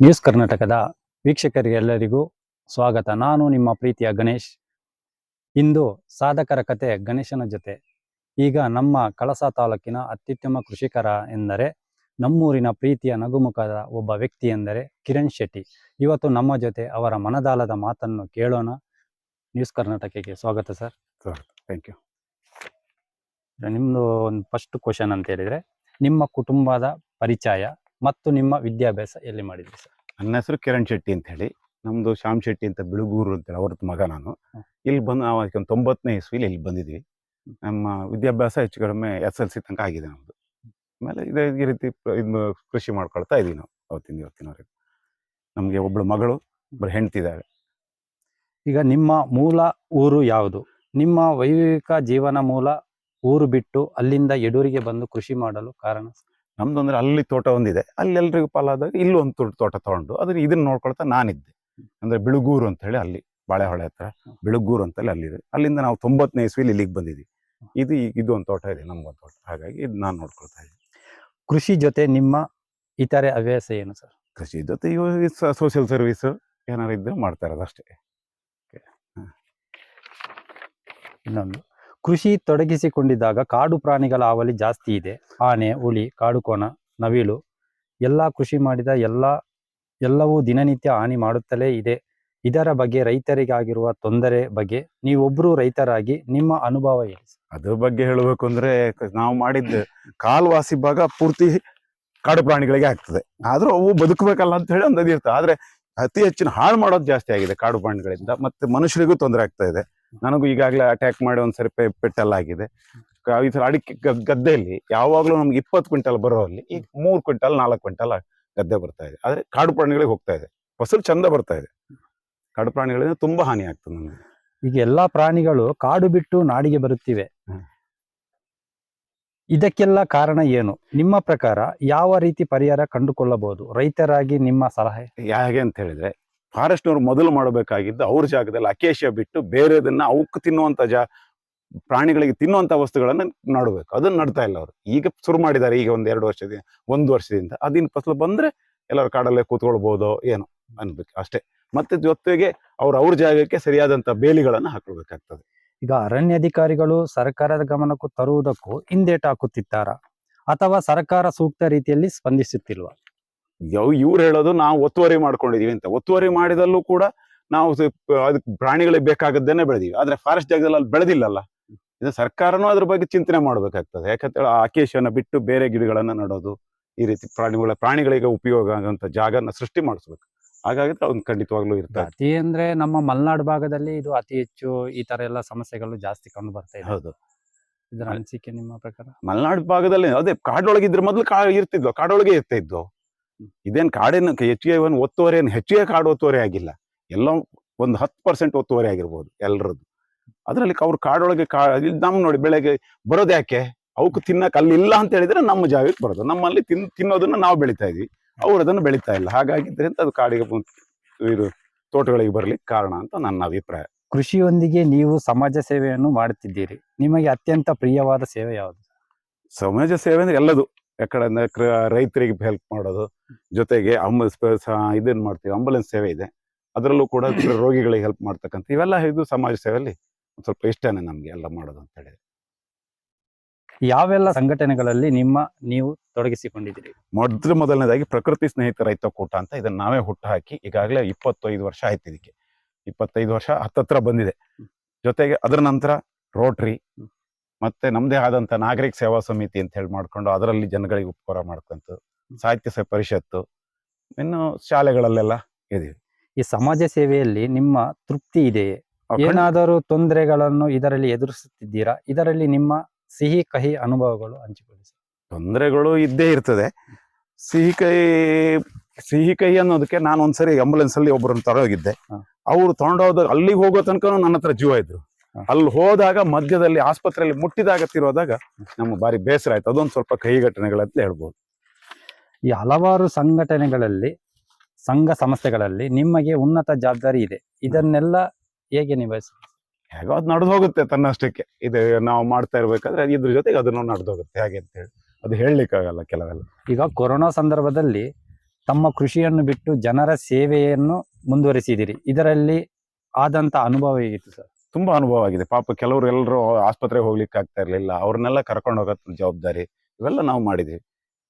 News ಕರ್ನಾಟಕದ ವೀಕ್ಷಕರಿಗೆಲ್ಲರಿಗೂ ಸ್ವಾಗತ. ನಾನು ನಿಮ್ಮ ಪ್ರೀತಿಯ ಗಣೇಶ್. ಇಂದು ಸಾಧಕರ ಕತೆ ಗಣೇಶನ ಜೊತೆ. ಈಗ ನಮ್ಮ ಕಳಸ ತಾಲೂಕಿನ ಅತ್ಯುತ್ತಮ ಕೃಷಿಕರ ಎಂದರೆ ನಮ್ಮೂರಿನ ಪ್ರೀತಿಯ ನಗುಮುಖದ ಒಬ್ಬ ವ್ಯಕ್ತಿ ಎಂದರೆ ಕಿರಣ್ ಶೆಟ್ಟಿ. ಇವತ್ತು ನಮ್ಮ ಜೊತೆ ಅವರ ಮನದಾಲದ ಮಾತನ್ನು ಕೇಳೋಣ. ನ್ಯೂಸ್ ಕರ್ನಾಟಕಕ್ಕೆ ಸ್ವಾಗತ ಸರ್. ಥ್ಯಾಂಕ್ ಯು ನಿಮ್ಮದು ಒಂದು ಫಸ್ಟ್ ಕ್ವಶನ್ ಅಂತ ಹೇಳಿದರೆ ನಿಮ್ಮ ಕುಟುಂಬದ ಪರಿಚಯ ಮತ್ತು ನಿಮ್ಮ ವಿದ್ಯಾಭ್ಯಾಸ ಎಲ್ಲಿ ಮಾಡಿದ್ರಿ ಸರ್? ನನ್ನ ಹೆಸರು ಕಿರಣ್ ಶೆಟ್ಟಿ ಅಂತ ಹೇಳಿ. ನಮ್ದು ಶ್ಯಾಮ್ ಶೆಟ್ಟಿ ಅಂತ ಬಿಳುಗೂರು ಅಂತ ಹೇಳಿ ಅವ್ರದ್ದು ಮಗ ನಾನು. ಇಲ್ಲಿ ಬಂದು ನಾವು ಅದಕ್ಕೆ ಒಂದು ತೊಂಬತ್ತನೇ ಇಸ್ವಿಲಿ ಇಲ್ಲಿ ಬಂದಿದ್ವಿ ನಮ್ಮ ವಿದ್ಯಾಭ್ಯಾಸ ಹೆಚ್ಚು ಕಡಿಮೆ ಎಸ್ ಎಲ್ ಸಿ ತನಕ ಆಗಿದೆ ನಮ್ದು. ಆಮೇಲೆ ಇದೇ ಈ ರೀತಿ ಇದು ಕೃಷಿ ಮಾಡ್ಕೊಳ್ತಾ ಇದೀವಿ ನಾವು ಅವತ್ತಿನ ಇವತ್ತಿನವರೆಗೆ ನಮಗೆ ಒಬ್ಬಳು ಮಗಳು ಒಬ್ಬರು ಹೆಂಡ್ತಿದ್ದಾರೆ ಈಗ ನಿಮ್ಮ ಮೂಲ ಊರು ಯಾವುದು? ನಿಮ್ಮ ವೈವಿಕ ಜೀವನ ಮೂಲ ಊರು ಬಿಟ್ಟು ಅಲ್ಲಿಂದ ಎಡೂರಿಗೆ ಬಂದು ಕೃಷಿ ಮಾಡಲು ಕಾರಣ ನಮ್ದು ಅಂದ್ರೆ ಅಲ್ಲಿ ತೋಟ ಒಂದಿದೆ. ಅಲ್ಲಿ ಎಲ್ರಿಗೂ ಪಾಲಾದಾಗ ಇಲ್ಲಿ ಒಂದು ತೋಟ ತಗೊಂಡು ಅದ್ರ ಇದನ್ನ ನೋಡ್ಕೊಳ್ತಾ ನಾನಿದ್ದೆ. ಅಂದ್ರೆ ಬಿಳುಗೂರು ಅಂತ ಹೇಳಿ ಅಲ್ಲಿ ಬಾಳೆಹೊಳೆ ಹತ್ರ ಬಿಳುಗೂರು ಅಂತಲ್ಲಿ ಅಲ್ಲಿದೆ. ಅಲ್ಲಿಂದ ನಾವು ತೊಂಬತ್ತನೇ ಇಸ್ವಿಲಿ ಇಲ್ಲಿಗೆ ಬಂದಿದ್ವಿ. ಇದು ಇದು ಒಂದು ತೋಟ ಇದೆ ನಮ್ಗೊಂದು ತೋಟ. ಹಾಗಾಗಿ ಇದು ನಾನು ನೋಡ್ಕೊಳ್ತಾ ಇದ್ದೀನಿ. ಕೃಷಿ ಜೊತೆ ನಿಮ್ಮ ಇತರೆ ಹವ್ಯಾಸ ಏನು ಸರ್? ಕೃಷಿ ಜೊತೆ ಇವು ಸೋಷಿಯಲ್ ಸರ್ವಿಸ್ ಏನಾರು ಇದ್ರೆ ಮಾಡ್ತಾ ಇರೋದು ಅಷ್ಟೇ. ಇನ್ನೊಂದು. ಕೃಷಿ ತೊಡಗಿಸಿಕೊಂಡಿದ್ದಾಗ ಕಾಡು ಪ್ರಾಣಿಗಳ ಹಾವಳಿ ಜಾಸ್ತಿ ಇದೆ. ಆನೆ, ಹುಲಿ ಕಾಡುಕೋಣ ನವಿಲು ಎಲ್ಲ ಕೃಷಿ ಮಾಡಿದ ಎಲ್ಲ, ಎಲ್ಲವೂ ದಿನನಿತ್ಯ ಹಾನಿ ಮಾಡುತ್ತಲೇ ಇದೆ. ಇದರ ಬಗ್ಗೆ ರೈತರಿಗಾಗಿರುವ ತೊಂದರೆ ಬಗ್ಗೆ ನೀವೊಬ್ರು ರೈತರಾಗಿ ನಿಮ್ಮ ಅನುಭವ ಸರ್? ಅದ್ರ ಬಗ್ಗೆ ಹೇಳಬೇಕು ಅಂದ್ರೆ ನಾವು ಮಾಡಿದ್ದ ಕಾಲ್ವಾಸಿ ಭಾಗ ಪೂರ್ತಿ ಕಾಡು ಪ್ರಾಣಿಗಳಿಗೆ ಆಗ್ತದೆ. ಆದ್ರೂ ಅವು ಬದುಕಬೇಕಲ್ಲ ಅಂತ ಹೇಳಿ ಒಂದು ಅದಿರ್ತದೆ ಆದ್ರೆ ಅತಿ ಹೆಚ್ಚಿನ ಹಾಳು ಮಾಡೋದು ಜಾಸ್ತಿ ಆಗಿದೆ ಕಾಡು ಪ್ರಾಣಿಗಳಿಂದ. ಮತ್ತೆ ಮನುಷ್ಯರಿಗೂ ತೊಂದರೆ ಆಗ್ತಾ ಇದೆ. ನನಗೂ ಈಗಾಗಲೇ ಅಟ್ಯಾಕ್ ಮಾಡಿ ಒಂದ್ಸರಿ ಪೆ ಪೆಟ್ಟೆಲ್ಲ ಆಗಿದೆ. ಈ ತರ ಅಡಿಕೆ ಗದ್ದೆಯಲ್ಲಿ ಯಾವಾಗಲೂ ನಮ್ಗೆ ಇಪ್ಪತ್ತು ಕ್ವಿಂಟಲ್ ಬರೋಲ್ಲಿ ಈಗ ಮೂರು ಕ್ವಿಂಟಲ್ ನಾಲ್ಕು ಕ್ವಿಂಟಲ್ ಗದ್ದೆ ಬರ್ತಾ ಇದೆ. ಆದರೆ ಕಾಡು ಪ್ರಾಣಿಗಳಿಗೆ ಹೋಗ್ತಾ ಇದೆ. ಫಸಲು ಚಂದ ಬರ್ತಾ ಇದೆ. ಕಾಡು ಪ್ರಾಣಿಗಳಿಂದ ತುಂಬಾ ಹಾನಿ ಆಗ್ತದೆ ನನಗೆ ಈಗ ಎಲ್ಲಾ ಪ್ರಾಣಿಗಳು ಕಾಡು ಬಿಟ್ಟು ನಾಡಿಗೆ ಬರುತ್ತಿವೆ. ಇದಕ್ಕೆಲ್ಲ ಕಾರಣ ಏನು? ನಿಮ್ಮ ಪ್ರಕಾರ ಯಾವ ರೀತಿ ಪರಿಹಾರ ಕಂಡುಕೊಳ್ಳಬಹುದು? ರೈತರಾಗಿ ನಿಮ್ಮ ಸಲಹೆ? ಹೇಗೆ ಅಂತ ಹೇಳಿದ್ರೆ ಫಾರೆಸ್ಟ್ನವ್ರು ಮೊದಲು ಮಾಡಬೇಕಾಗಿದ್ದು ಅವ್ರ ಜಾಗದಲ್ಲಿ ಅಕೇಶ ಬಿಟ್ಟು ಬೇರೆದನ್ನ ಅವಕ್ಕೆ ತಿನ್ನುವಂತ ಜಾ, ಪ್ರಾಣಿಗಳಿಗೆ ತಿನ್ನುವಂಥ ವಸ್ತುಗಳನ್ನು ನಡಬೇಕು. ಅದನ್ನ ನಡ್ತಾ ಇಲ್ಲ ಅವರು. ಈಗ ಶುರು ಮಾಡಿದ್ದಾರೆ ಈಗ ಒಂದು ಎರಡು ವರ್ಷದಿಂದ ಒಂದು ವರ್ಷದಿಂದ. ಅದಿನ ಫಸಲು ಬಂದ್ರೆ ಎಲ್ಲರೂ ಕಾಡಲ್ಲೇ ಕೂತ್ಕೊಳ್ಬೋದು, ಏನೋ ಅನ್ಬೇಕು ಅಷ್ಟೇ. ಮತ್ತೆ ಜೊತೆಗೆ ಅವ್ರ ಅವ್ರ ಜಾಗಕ್ಕೆ ಸರಿಯಾದಂತ ಬೇಲಿಗಳನ್ನು ಹಾಕೊಳ್ಬೇಕಾಗ್ತದೆ. ಈಗ ಅರಣ್ಯಾಧಿಕಾರಿಗಳು ಸರ್ಕಾರದ ಗಮನಕ್ಕೂ ತರುವುದಕ್ಕೂ ಹಿಂದೇಟು ಹಾಕುತ್ತಿದ್ದಾರಾ? ಅಥವಾ ಸರ್ಕಾರ ಸೂಕ್ತ ರೀತಿಯಲ್ಲಿ ಸ್ಪಂದಿಸುತ್ತಿಲ್ವಾ? ಯಾವ ಇವ್ರು ಹೇಳೋದು ನಾವು ಒತ್ತುವರಿ ಮಾಡ್ಕೊಂಡಿದೀವಿ ಅಂತ. ಒತ್ತುವರಿ ಮಾಡಿದಲ್ಲೂ ಕೂಡ ನಾವು ಅದಕ್ಕೆ ಪ್ರಾಣಿಗಳಿಗೆ ಬೇಕಾಗದ್ದೇನೆ ಬೆಳೆದೀವಿ. ಆದ್ರೆ ಫಾರೆಸ್ಟ್ ಜಾಗದಲ್ಲಿ ಅಲ್ಲಿ ಬೆಳೆದಿಲ್ಲಲ್ಲ. ಇದು ಸರ್ಕಾರನೂ ಅದ್ರ ಬಗ್ಗೆ ಚಿಂತನೆ ಮಾಡ್ಬೇಕಾಗ್ತದೆ. ಯಾಕಂತೇಳಿ ಆ ಅಕೇಶನ ಬಿಟ್ಟು ಬೇರೆ ಗಿಡಗಳನ್ನ ನಡೋದು ಈ ರೀತಿ ಪ್ರಾಣಿಗಳ ಪ್ರಾಣಿಗಳಿಗೆ ಉಪಯೋಗ ಆಗುವಂತ ಜಾಗನ ಸೃಷ್ಟಿ ಮಾಡಿಸ್ಬೇಕು. ಹಾಗಾಗಿದ್ರೆ ಅವ್ನು ಖಂಡಿತವಾಗ್ಲೂ ಇರ್ತದೆ ಅತಿ ಅಂದ್ರೆ ನಮ್ಮ ಮಲೆನಾಡು ಭಾಗದಲ್ಲಿ ಇದು ಅತಿ ಹೆಚ್ಚು ಈ ತರ ಎಲ್ಲ ಸಮಸ್ಯೆಗಳು ಜಾಸ್ತಿ ಕಂಡು ಬರ್ತಾ ಇದೆ. ಹೌದು. ಇದರ ಅನಿಸಿಕೆ ನಿಮ್ಮ ಪ್ರಕಾರ? ಮಲೆನಾಡು ಭಾಗದಲ್ಲಿ ಅದೇ ಕಾಡೊಳಗಿದ್ರೆ ಮೊದಲು ಕಾ ಇರ್ತಿದ್ವು ಕಾಡೊಳಗೆ ಇರ್ತಾ ಇದ್ವು. ಇದೇನ್ ಕಾಡೇನು ಎಚ್ ಎ ಒನ್ ಒತ್ತುವರಿ ಏನು ಹೆಚ್ಚಿಗೆ ಕಾಡು ಒತ್ತುವರಿ ಆಗಿಲ್ಲ. ಎಲ್ಲೋ ಒಂದು ಹತ್ತು ಪರ್ಸೆಂಟ್ ಒತ್ತುವರಿ ಆಗಿರ್ಬೋದು ಎಲ್ಲರದ್ದು ಅದರಲ್ಲಿ ಅವ್ರು ಕಾಡೊಳಗೆ ಕಾ ಇಲ್ಲಿ ನಮ್ ನೋಡಿ ಬೆಳಗ್ಗೆ ಬರೋದು ಯಾಕೆ? ಅವಕ್ಕೆ ತಿನ್ನಕ್ಕೆ ಅಲ್ಲಿ ಇಲ್ಲ ಅಂತ ಹೇಳಿದ್ರೆ ನಮ್ಮ ಜಾಗಕ್ಕೆ ಬರೋದು. ನಮ್ಮಲ್ಲಿ ತಿನ್ ತಿನ್ನೋದನ್ನು ನಾವು ಬೆಳಿತಾ ಇದ್ವಿ. ಅವ್ರು ಅದನ್ನು ಬೆಳಿತಾ ಇಲ್ಲ. ಹಾಗಾಗಿದ್ದರಿಂದ ಅದು ಕಾಡಿಗೆ ಇದು ತೋಟಗಳಿಗೆ ಬರಲಿಕ್ಕೆ ಕಾರಣ ಅಂತ ನನ್ನ ಅಭಿಪ್ರಾಯ. ಕೃಷಿಯೊಂದಿಗೆ ನೀವು ಸಮಾಜ ಸೇವೆಯನ್ನು ಮಾಡುತ್ತಿದ್ದೀರಿ. ನಿಮಗೆ ಅತ್ಯಂತ ಪ್ರಿಯವಾದ ಸೇವೆ ಯಾವುದು? ಸಮಾಜ ಸೇವೆ ಅಂದರೆ ಎಲ್ಲದು. ಯಾಕಡೆ ಅಂದ್ರೆ ಕ್ರ- ರೈತರಿಗೆ ಹೆಲ್ಪ್ ಮಾಡೋದು ಜೊತೆಗೆ ಅಂಬ ಇದನ್ನು ಮಾಡ್ತೀವಿ ಆಂಬುಲೆನ್ಸ್ ಸೇವೆ ಇದೆ. ಅದರಲ್ಲೂ ಕೂಡ ರೋಗಿಗಳಿಗೆ ಹೆಲ್ಪ್ ಮಾಡ್ತಕ್ಕಂಥ ಇವೆಲ್ಲ ಇದು ಸಮಾಜ ಸೇವೆಯಲ್ಲಿ ಒಂದು ಸ್ವಲ್ಪ ಇಷ್ಟನೇ ನಮ್ಗೆ ಎಲ್ಲ ಮಾಡೋದು ಅಂತ ಹೇಳಿ ಯಾವೆಲ್ಲ ಸಂಘಟನೆಗಳಲ್ಲಿ ನಿಮ್ಮ ನೀವು ತೊಡಗಿಸಿಕೊಂಡಿದ್ದೀರಿ? ಮೊದಲು ಮೊದಲನೇದಾಗಿ ಪ್ರಕೃತಿ ಸ್ನೇಹಿತ ರೈತ ಕೂಟ ಅಂತ ಇದನ್ನ ನಾವೇ ಹುಟ್ಟು ಹಾಕಿ ಈಗಾಗಲೇ ಇಪ್ಪತ್ತೈದು ವರ್ಷ ಆಯ್ತು ಇದಕ್ಕೆ. ಇಪ್ಪತ್ತೈದು ವರ್ಷ ಹತ್ತತ್ರ ಬಂದಿದೆ. ಜೊತೆಗೆ ಅದರ ನಂತರ ರೋಟ್ರಿ ಮತ್ತೆ ನಮ್ದೇ ಆದಂತ ನಾಗರಿಕ ಸೇವಾ ಸಮಿತಿ ಅಂತ ಹೇಳಿ ಮಾಡ್ಕೊಂಡು ಅದರಲ್ಲಿ ಜನಗಳಿಗೆ ಉಪಕಾರ ಮಾಡ್ಕೊಂತು ಸಾಹಿತ್ಯ ಪರಿಷತ್ತು ಇನ್ನು ಶಾಲೆಗಳಲ್ಲೆಲ್ಲ ಇದೀವಿ ಈ ಸಮಾಜ ಸೇವೆಯಲ್ಲಿ ನಿಮ್ಮ ತೃಪ್ತಿ ಇದೆಯೇ ಏನಾದರೂ ತೊಂದರೆಗಳನ್ನು ಇದರಲ್ಲಿ ಎದುರಿಸುತ್ತಿದ್ದೀರಾ ಇದರಲ್ಲಿ ನಿಮ್ಮ ಸಿಹಿ ಕಹಿ ಅನುಭವಗಳು ಹಂಚಿಕೊಳ್ಳಿ. ತೊಂದರೆಗಳು ಇದ್ದೇ ಇರ್ತದೆ ಸಿಹಿ ಕಹಿ ಸಿಹಿ ಕಹಿ ಅನ್ನೋದಕ್ಕೆ ನಾನು ಒಂದ್ಸರಿ ಆಂಬುಲೆನ್ಸ್ ಅಲ್ಲಿ ಒಬ್ಬರನ್ನು ತರೋಗಿದ್ದೆ. ಅವ್ರು ತಗೊಂಡೋದ ಅಲ್ಲಿಗೆ ಹೋಗೋ ತನಕ ನನ್ನ ಹತ್ರ ಜೀವ ಇದ್ರು. ಅಲ್ಲಿ ಹೋದಾಗ ಮಧ್ಯದಲ್ಲಿ ಆಸ್ಪತ್ರೆಯಲ್ಲಿ ಮುಟ್ಟಿದಾಗ ತಿರೋದಾಗ ನಮ್ಗೆ ಬಾರಿ ಬೇಸರ ಆಯ್ತು. ಅದೊಂದು ಸ್ವಲ್ಪ ಕಹಿ ಘಟನೆಗಳಂತ ಹೇಳ್ಬೋದು. ಈ ಹಲವಾರು ಸಂಘಟನೆಗಳಲ್ಲಿ ಸಂಘ ಸಂಸ್ಥೆಗಳಲ್ಲಿ ನಿಮಗೆ ಉನ್ನತ ಜವಾಬ್ದಾರಿ ಇದೆ. ಇದನ್ನೆಲ್ಲ ಹೇಗೆ ನಿಭಾಯಿಸ? ಹೇಗೋ ಅದು ನಡೆದು ಹೋಗುತ್ತೆ ತನ್ನಷ್ಟಕ್ಕೆ. ಇದು ನಾವು ಮಾಡ್ತಾ ಇರ್ಬೇಕಾದ್ರೆ ಇದ್ರ ಜೊತೆಗೆ ಅದನ್ನು ನಡೆದು ಹೋಗುತ್ತೆ. ಹೇಗೆ ಅಂತ ಹೇಳಿ. ಅದು ಹೇಳಲಿಕ್ಕಾಗಲ್ಲ ಕೆಲವೆಲ್ಲ. ಈಗ ಕೊರೋನಾ ಸಂದರ್ಭದಲ್ಲಿ ತಮ್ಮ ಕೃಷಿಯನ್ನು ಬಿಟ್ಟು ಜನರ ಸೇವೆಯನ್ನು ಮುಂದುವರಿಸಿದಿರಿ. ಇದರಲ್ಲಿ ಆದಂತ ಅನುಭವ ಹೇಗಿತ್ತು ಸರ್? ತುಂಬಾ ಅನುಭವ ಆಗಿದೆ. ಪಾಪ ಕೆಲವರು ಎಲ್ಲರೂ ಆಸ್ಪತ್ರೆಗೆ ಹೋಗ್ಲಿಕ್ಕೆ ಆಗ್ತಾ ಇರಲಿಲ್ಲ. ಅವ್ರನ್ನೆಲ್ಲ ಕರ್ಕೊಂಡು ಹೋಗೋ ಜವಾಬ್ದಾರಿ ಇವೆಲ್ಲ ನಾವು ಮಾಡಿದ್ವಿ.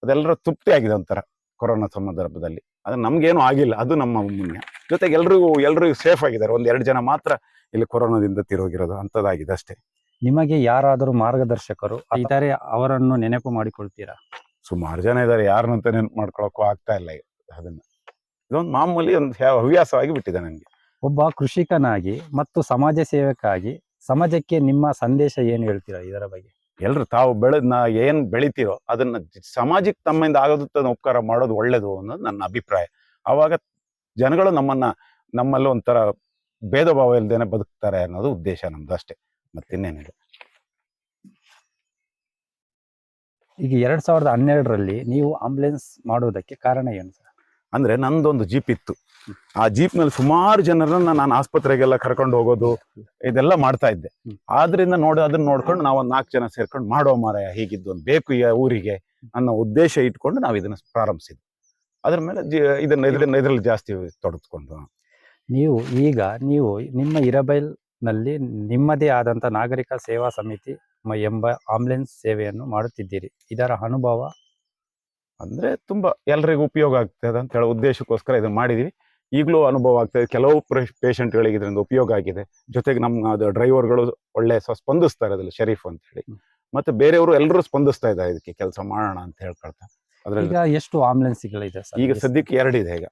ಅದೆಲ್ಲರೂ ತೃಪ್ತಿ ಆಗಿದೆ ಒಂಥರ ಕೊರೋನಾ ಸಂದರ್ಭದಲ್ಲಿ. ಅದು ನಮ್ಗೇನು ಆಗಿಲ್ಲ. ಅದು ನಮ್ಮ ಪುಣ್ಯ. ಜೊತೆಗೆ ಎಲ್ರಿಗೂ ಎಲ್ರಿಗೂ ಸೇಫ್ ಆಗಿದ್ದಾರೆ. ಒಂದ್ ಎರಡು ಜನ ಮಾತ್ರ ಇಲ್ಲಿ ಕೊರೋನಾದಿಂದ ತಿರೋಗಿರೋದು. ಅಂತದಾಗಿದೆ ಅಷ್ಟೇ. ನಿಮಗೆ ಯಾರಾದರೂ ಮಾರ್ಗದರ್ಶಕರು ಇದ್ದಾರೆ ಅವರನ್ನು ನೆನಪು ಮಾಡಿಕೊಳ್ತೀರಾ? ಸುಮಾರು ಜನ ಇದ್ದಾರೆ. ಯಾರನ್ನಂತ ನೆನಪು ಮಾಡ್ಕೊಳಕ್ಕೂ ಆಗ್ತಾ ಇಲ್ಲ. ಈಗ ಅದನ್ನ. ಇದೊಂದು ಮಾಮೂಲಿ ಒಂದು ಹವ್ಯಾಸವಾಗಿ ಬಿಟ್ಟಿದೆ ನನಗೆ. ಒಬ್ಬ ಕೃಷಿಕನಾಗಿ ಮತ್ತು ಸಮಾಜ ಸೇವಕಾಗಿ ಸಮಾಜಕ್ಕೆ ನಿಮ್ಮ ಸಂದೇಶ ಏನು ಹೇಳ್ತೀರಾ ಇದರ ಬಗ್ಗೆ? ಎಲ್ರು ತಾವು ಬೆಳೆದ್ ನಾ ಏನ್ ಬೆಳಿತೀರೋ ಅದನ್ನ ಸಮಾಜಕ್ಕೆ ತಮ್ಮಿಂದ ಆಗೋದನ್ನ ಉಪಕಾರ ಮಾಡೋದು ಒಳ್ಳೇದು ಅನ್ನೋದು ನನ್ನ ಅಭಿಪ್ರಾಯ. ಅವಾಗ ಜನಗಳು ನಮ್ಮನ್ನ ನಮ್ಮಲ್ಲೂ ಒಂಥರ ಭೇದ ಭಾವ ಇಲ್ದೇನೆ ಬದುಕ್ತಾರೆ ಅನ್ನೋದು ಉದ್ದೇಶ ನಮ್ದು ಅಷ್ಟೇ. ಮತ್ತಿನ್ನೇನಿಲ್ಲ ಈಗ ಎರಡ್ ಸಾವಿರದ ಹನ್ನೆರಡರಲ್ಲಿ ನೀವು ಆಂಬುಲೆನ್ಸ್ ಮಾಡುವುದಕ್ಕೆ ಕಾರಣ ಏನು ಸರ್? ಅಂದ್ರೆ ನಂದೊಂದು ಜೀಪ್ ಇತ್ತು. ಆ ಜೀಪ್ನಲ್ಲಿ ಸುಮಾರು ಜನರನ್ನ ನಾನು ಆಸ್ಪತ್ರೆಗೆಲ್ಲ ಕರ್ಕೊಂಡು ಹೋಗೋದು ಇದೆಲ್ಲ ಮಾಡ್ತಾ ಇದ್ದೆ. ಆದ್ರಿಂದ ನೋಡಿ ಅದನ್ನ ನೋಡ್ಕೊಂಡು ನಾವು ಒಂದ್ ನಾಲ್ಕು ಜನ ಸೇರ್ಕೊಂಡು ಮಾಡೋ ಮಾರಾಯ ಹೀಗಿದ್ದು ಒಂದು ಬೇಕು ಈ ಊರಿಗೆ ಅನ್ನೋ ಉದ್ದೇಶ ಇಟ್ಕೊಂಡು ನಾವು ಇದನ್ನ ಪ್ರಾರಂಭಿಸಿದ್ವಿ. ಅದ್ರ ಮೇಲೆ ಇದನ್ನ ಇದನ್ನ ಇದ್ರಲ್ಲಿ ಜಾಸ್ತಿ ತೊಡಗಿಸ್ಕೊಂಡು. ನೀವು ಈಗ ನೀವು ನಿಮ್ಮ ಇರಬೈಲ್ನಲ್ಲಿ ನಿಮ್ಮದೇ ಆದಂತ ನಾಗರಿಕ ಸೇವಾ ಸಮಿತಿ ಎಂಬ ಆಂಬುಲೆನ್ಸ್ ಸೇವೆಯನ್ನು ಮಾಡುತ್ತಿದ್ದೀರಿ. ಇದರ ಅನುಭವ? ಅಂದ್ರೆ ತುಂಬಾ ಎಲ್ರಿಗೂ ಉಪಯೋಗ ಆಗ್ತದೆ ಅಂತ ಹೇಳೋ ಉದ್ದೇಶಕ್ಕೋಸ್ಕರ ಇದನ್ನ ಮಾಡಿದೀವಿ. ಈಗಲೂ ಅನುಭವ ಆಗ್ತದೆ ಕೆಲವು ಪೇಷಂಟ್ಗಳಿಗೆ ಇದರಿಂದ ಉಪಯೋಗ ಆಗಿದೆ. ಜೊತೆಗೆ ನಮ್ಮ ಅದು ಡ್ರೈವರ್ಗಳು ಒಳ್ಳೆ ಸ್ಪಂದಿಸ್ತಾರೆ ಅದರಲ್ಲಿ ಶರೀಫ್ ಅಂತ ಹೇಳಿ. ಮತ್ತೆ ಬೇರೆಯವರು ಎಲ್ಲರೂ ಸ್ಪಂದಿಸ್ತಾ ಇದ್ದಾರೆ ಇದಕ್ಕೆ ಕೆಲಸ ಮಾಡೋಣ ಅಂತ ಹೇಳ್ಕೊಳ್ತಾ. ಅದ್ರಲ್ಲಿ ಈಗ ಎಷ್ಟು ಆಂಬುಲೆನ್ಸ್ಗಳಿದೆ ಈಗ ಸದ್ಯಕ್ಕೆ ಎರಡಿದೆ ಈಗ.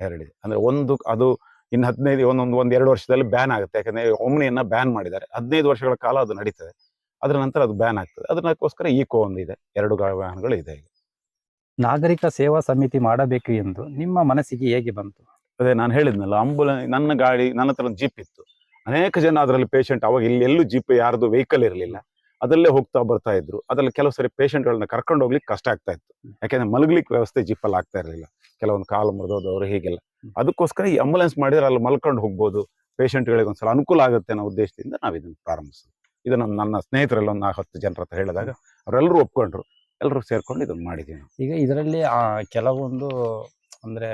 ಎರಡಿದೆ. ಅಂದ್ರೆ ಒಂದು ಅದು ಇನ್ನು ಹದಿನೈದು ಒಂದೊಂದು ಒಂದು ಎರಡು ವರ್ಷದಲ್ಲಿ ಬ್ಯಾನ್ ಆಗುತ್ತೆ. ಯಾಕಂದ್ರೆ ಒಮ್ನಿಯನ್ನ ಬ್ಯಾನ್ ಮಾಡಿದ್ದಾರೆ. ಹದಿನೈದು ವರ್ಷಗಳ ಕಾಲ ಅದು ನಡೀತದೆ. ಅದರ ನಂತರ ಅದು ಬ್ಯಾನ್ ಆಗ್ತದೆ. ಅದಕ್ಕೋಸ್ಕರ ಈಕೋ ಇದೆ. ಎರಡು ವಾಹನಗಳು ಇದೆ ಈಗ. ನಾಗರಿಕ ಸೇವಾ ಸಮಿತಿ ಮಾಡಬೇಕು ಎಂದು ನಿಮ್ಮ ಮನಸ್ಸಿಗೆ ಹೇಗೆ ಬಂತು? ಅದೇ ನಾನು ಹೇಳಿದ್ನಲ್ಲ ಆಂಬುಲೆನ್ಸ್ ನನ್ನ ಗಾಡಿ ನನ್ನ ಹತ್ರ ಒಂದು ಜೀಪ್ ಇತ್ತು. ಅನೇಕ ಜನ ಅದರಲ್ಲಿ ಪೇಷಂಟ್ ಅವಾಗ ಇಲ್ಲಿ ಎಲ್ಲೂ ಜೀಪ್ ಯಾರ್ದು ವೆಹಿಕಲ್ ಇರಲಿಲ್ಲ. ಅದರಲ್ಲೇ ಹೋಗ್ತಾ ಬರ್ತಾ ಇದ್ರು. ಅದರಲ್ಲಿ ಕೆಲವು ಸರಿ ಪೇಷಂಟ್ಗಳನ್ನ ಕರ್ಕೊಂಡು ಹೋಗ್ಲಿಕ್ಕೆ ಕಷ್ಟ ಆಗ್ತಾ ಇತ್ತು. ಯಾಕೆಂದ್ರೆ ಮಲಗ್ಲಿಕ್ಕೆ ವ್ಯವಸ್ಥೆ ಜೀಪಲ್ಲಿ ಆಗ್ತಾ ಇರಲಿಲ್ಲ. ಕೆಲವೊಂದು ಕಾಲು ಮುರಿದೋದವರು ಹೀಗೆಲ್ಲ. ಅದಕ್ಕೋಸ್ಕರ ಈ ಆಂಬುಲೆನ್ಸ್ ಮಾಡಿದ್ರೆ ಅಲ್ಲಿ ಮಲ್ಕೊಂಡು ಹೋಗ್ಬೋದು. ಪೇಷಂಟ್ಗಳಿಗೆ ಒಂದ್ಸಲ ಅನುಕೂಲ ಆಗುತ್ತೆ ಅನ್ನೋ ಉದ್ದೇಶದಿಂದ ನಾವು ಇದನ್ನು ಪ್ರಾರಂಭಿಸಿದ್ವಿ. ಇದನ್ನು ನನ್ನ ಸ್ನೇಹಿತರಲ್ಲಿ ಒಂದು ನಾಲ್ಕು ಹತ್ತು ಜನರ ಹತ್ರ ಹೇಳಿದಾಗ ಅವರೆಲ್ಲರೂ ಒಪ್ಕೊಂಡ್ರು. ಎಲ್ಲರೂ ಸೇರ್ಕೊಂಡು ಇದನ್ನು ಮಾಡಿದ್ದೀವಿ ಈಗ ಇದರಲ್ಲಿ ಆ ಕೆಲವೊಂದು ಅಂದ್ರೆ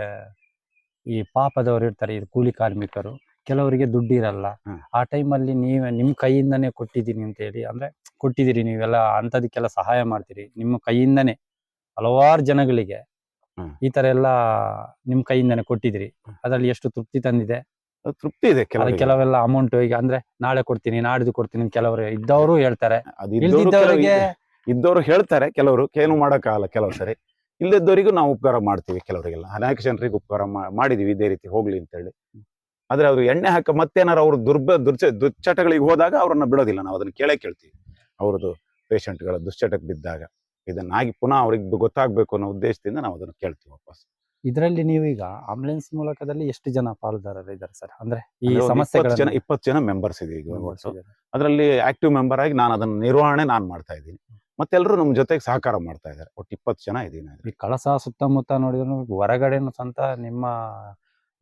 ಈ ಪಾಪದವರು ಇರ್ತಾರೆ ಇದು ಕೂಲಿ ಕಾರ್ಮಿಕರು ಕೆಲವರಿಗೆ ದುಡ್ಡಿರಲ್ಲ ಟೈಮ್ ಆ ಟೈಮಲ್ಲಿ ನೀವು ನಿಮ್ಮ ಕೈಯಿಂದನೇ ಕೊಟ್ಟಿದ್ದೀನಿ ಅಂತ ಹೇಳಿ ಅಂದ್ರೆ ಕೊಟ್ಟಿದ್ದೀರಿ ನೀವೆಲ್ಲ ಅಂಥದಕ್ಕೆಲ್ಲ ಸಹಾಯ ಮಾಡ್ತೀರಿ. ನಿಮ್ಮ ಕೈಯಿಂದನೇ ಹಲವಾರು ಜನಗಳಿಗೆ ಈ ತರ ಎಲ್ಲ ನಿಮ್ ಕೈಯಿಂದನೇ ಕೊಟ್ಟಿದ್ದೀರಿ. ಅದರಲ್ಲಿ ಎಷ್ಟು ತೃಪ್ತಿ ತಂದಿದೆ? ತೃಪ್ತಿ ಇದೆ ಕೆಲವೆಲ್ಲ ಅಮೌಂಟ್ ಈಗ ಅಂದ್ರೆ ನಾಳೆ ಕೊಡ್ತೀನಿ ನಾಡಿದ್ದು ಕೊಡ್ತೀನಿ ಕೆಲವರು ಇದ್ದವರು ಹೇಳ್ತಾರೆ. ಇದ್ದವರು ಹೇಳ್ತಾರೆ ಕೆಲವರು ಏನು ಮಾಡೋಕ್ಕಾಗಲ್ಲ ಕೆಲವು ಸರಿ. ಇಲ್ಲದಿದ್ದವರಿಗೂ ನಾವು ಉಪಕಾರ ಮಾಡ್ತೀವಿ ಕೆಲವರಿಗೆಲ್ಲ. ಅನೇಕ ಜನರಿಗೆ ಉಪಕಾರ ಮಾಡಿದೀವಿ ಇದೇ ರೀತಿ ಹೋಗ್ಲಿ ಅಂತ ಹೇಳಿ ಆದ್ರೆ ಅವ್ರು ಎಣ್ಣೆ ಹಾಕ ಮತ್ತೇನಾರು ಅವ್ರು ದುರ್ಬ ದುರ್ಚ ದುಶ್ಚಟಗಳಿಗೆ ಹೋದಾಗ ಅವ್ರನ್ನ ಬಿಡೋದಿಲ್ಲ. ನಾವು ಅದನ್ನ ಕೇಳೇ ಕೇಳ್ತೀವಿ. ಅವ್ರದ್ದು ಪೇಷಂಟ್ಗಳ ದುಶ್ಚಟಕ್ಕೆ ಬಿದ್ದಾಗ ಇದನ್ನಾಗಿ ಪುನಃ ಅವ್ರಿಗೆ ಗೊತ್ತಾಗ್ಬೇಕು ಅನ್ನೋ ಉದ್ದೇಶದಿಂದ ನಾವು ಅದನ್ನ ಕೇಳ್ತೀವಿ ವಾಪಸ್. ಇದರಲ್ಲಿ ನೀವು ಈಗ ಆಂಬುಲೆನ್ಸ್ ಮೂಲಕದಲ್ಲಿ ಎಷ್ಟು ಜನ ಪಾಲುದಾರರು ಇದ್ದಾರೆ ಸರ್? ಅಂದ್ರೆ ಈ ಸಮಸ್ಯೆ ಜನ ಇಪ್ಪತ್ತು ಜನ ಮೆಂಬರ್ಸ್ ಇದೆ ಈಗ ಅದರಲ್ಲಿ ಆಕ್ಟಿವ್ ಮೆಂಬರ್ ಆಗಿ ನಾನು ಅದನ್ನ ನಿರ್ವಹಣೆ ನಾನು ಮಾಡ್ತಾ ಇದ್ದೀನಿ. ಮತ್ತೆಲ್ಲರೂ ನಮ್ಮ ಜೊತೆಗೆ ಸಹಕಾರ ಮಾಡ್ತಾ ಇದ್ದಾರೆ ಒಟ್ಟು ಇಪ್ಪತ್ತು ಜನ ಇದ್ದೀನಿ ಈ ಕಳಸ ಸುತ್ತಮುತ್ತ ನೋಡಿದ್ರು ಹೊರಗಡೆನು ಸಂತ ನಿಮ್ಮ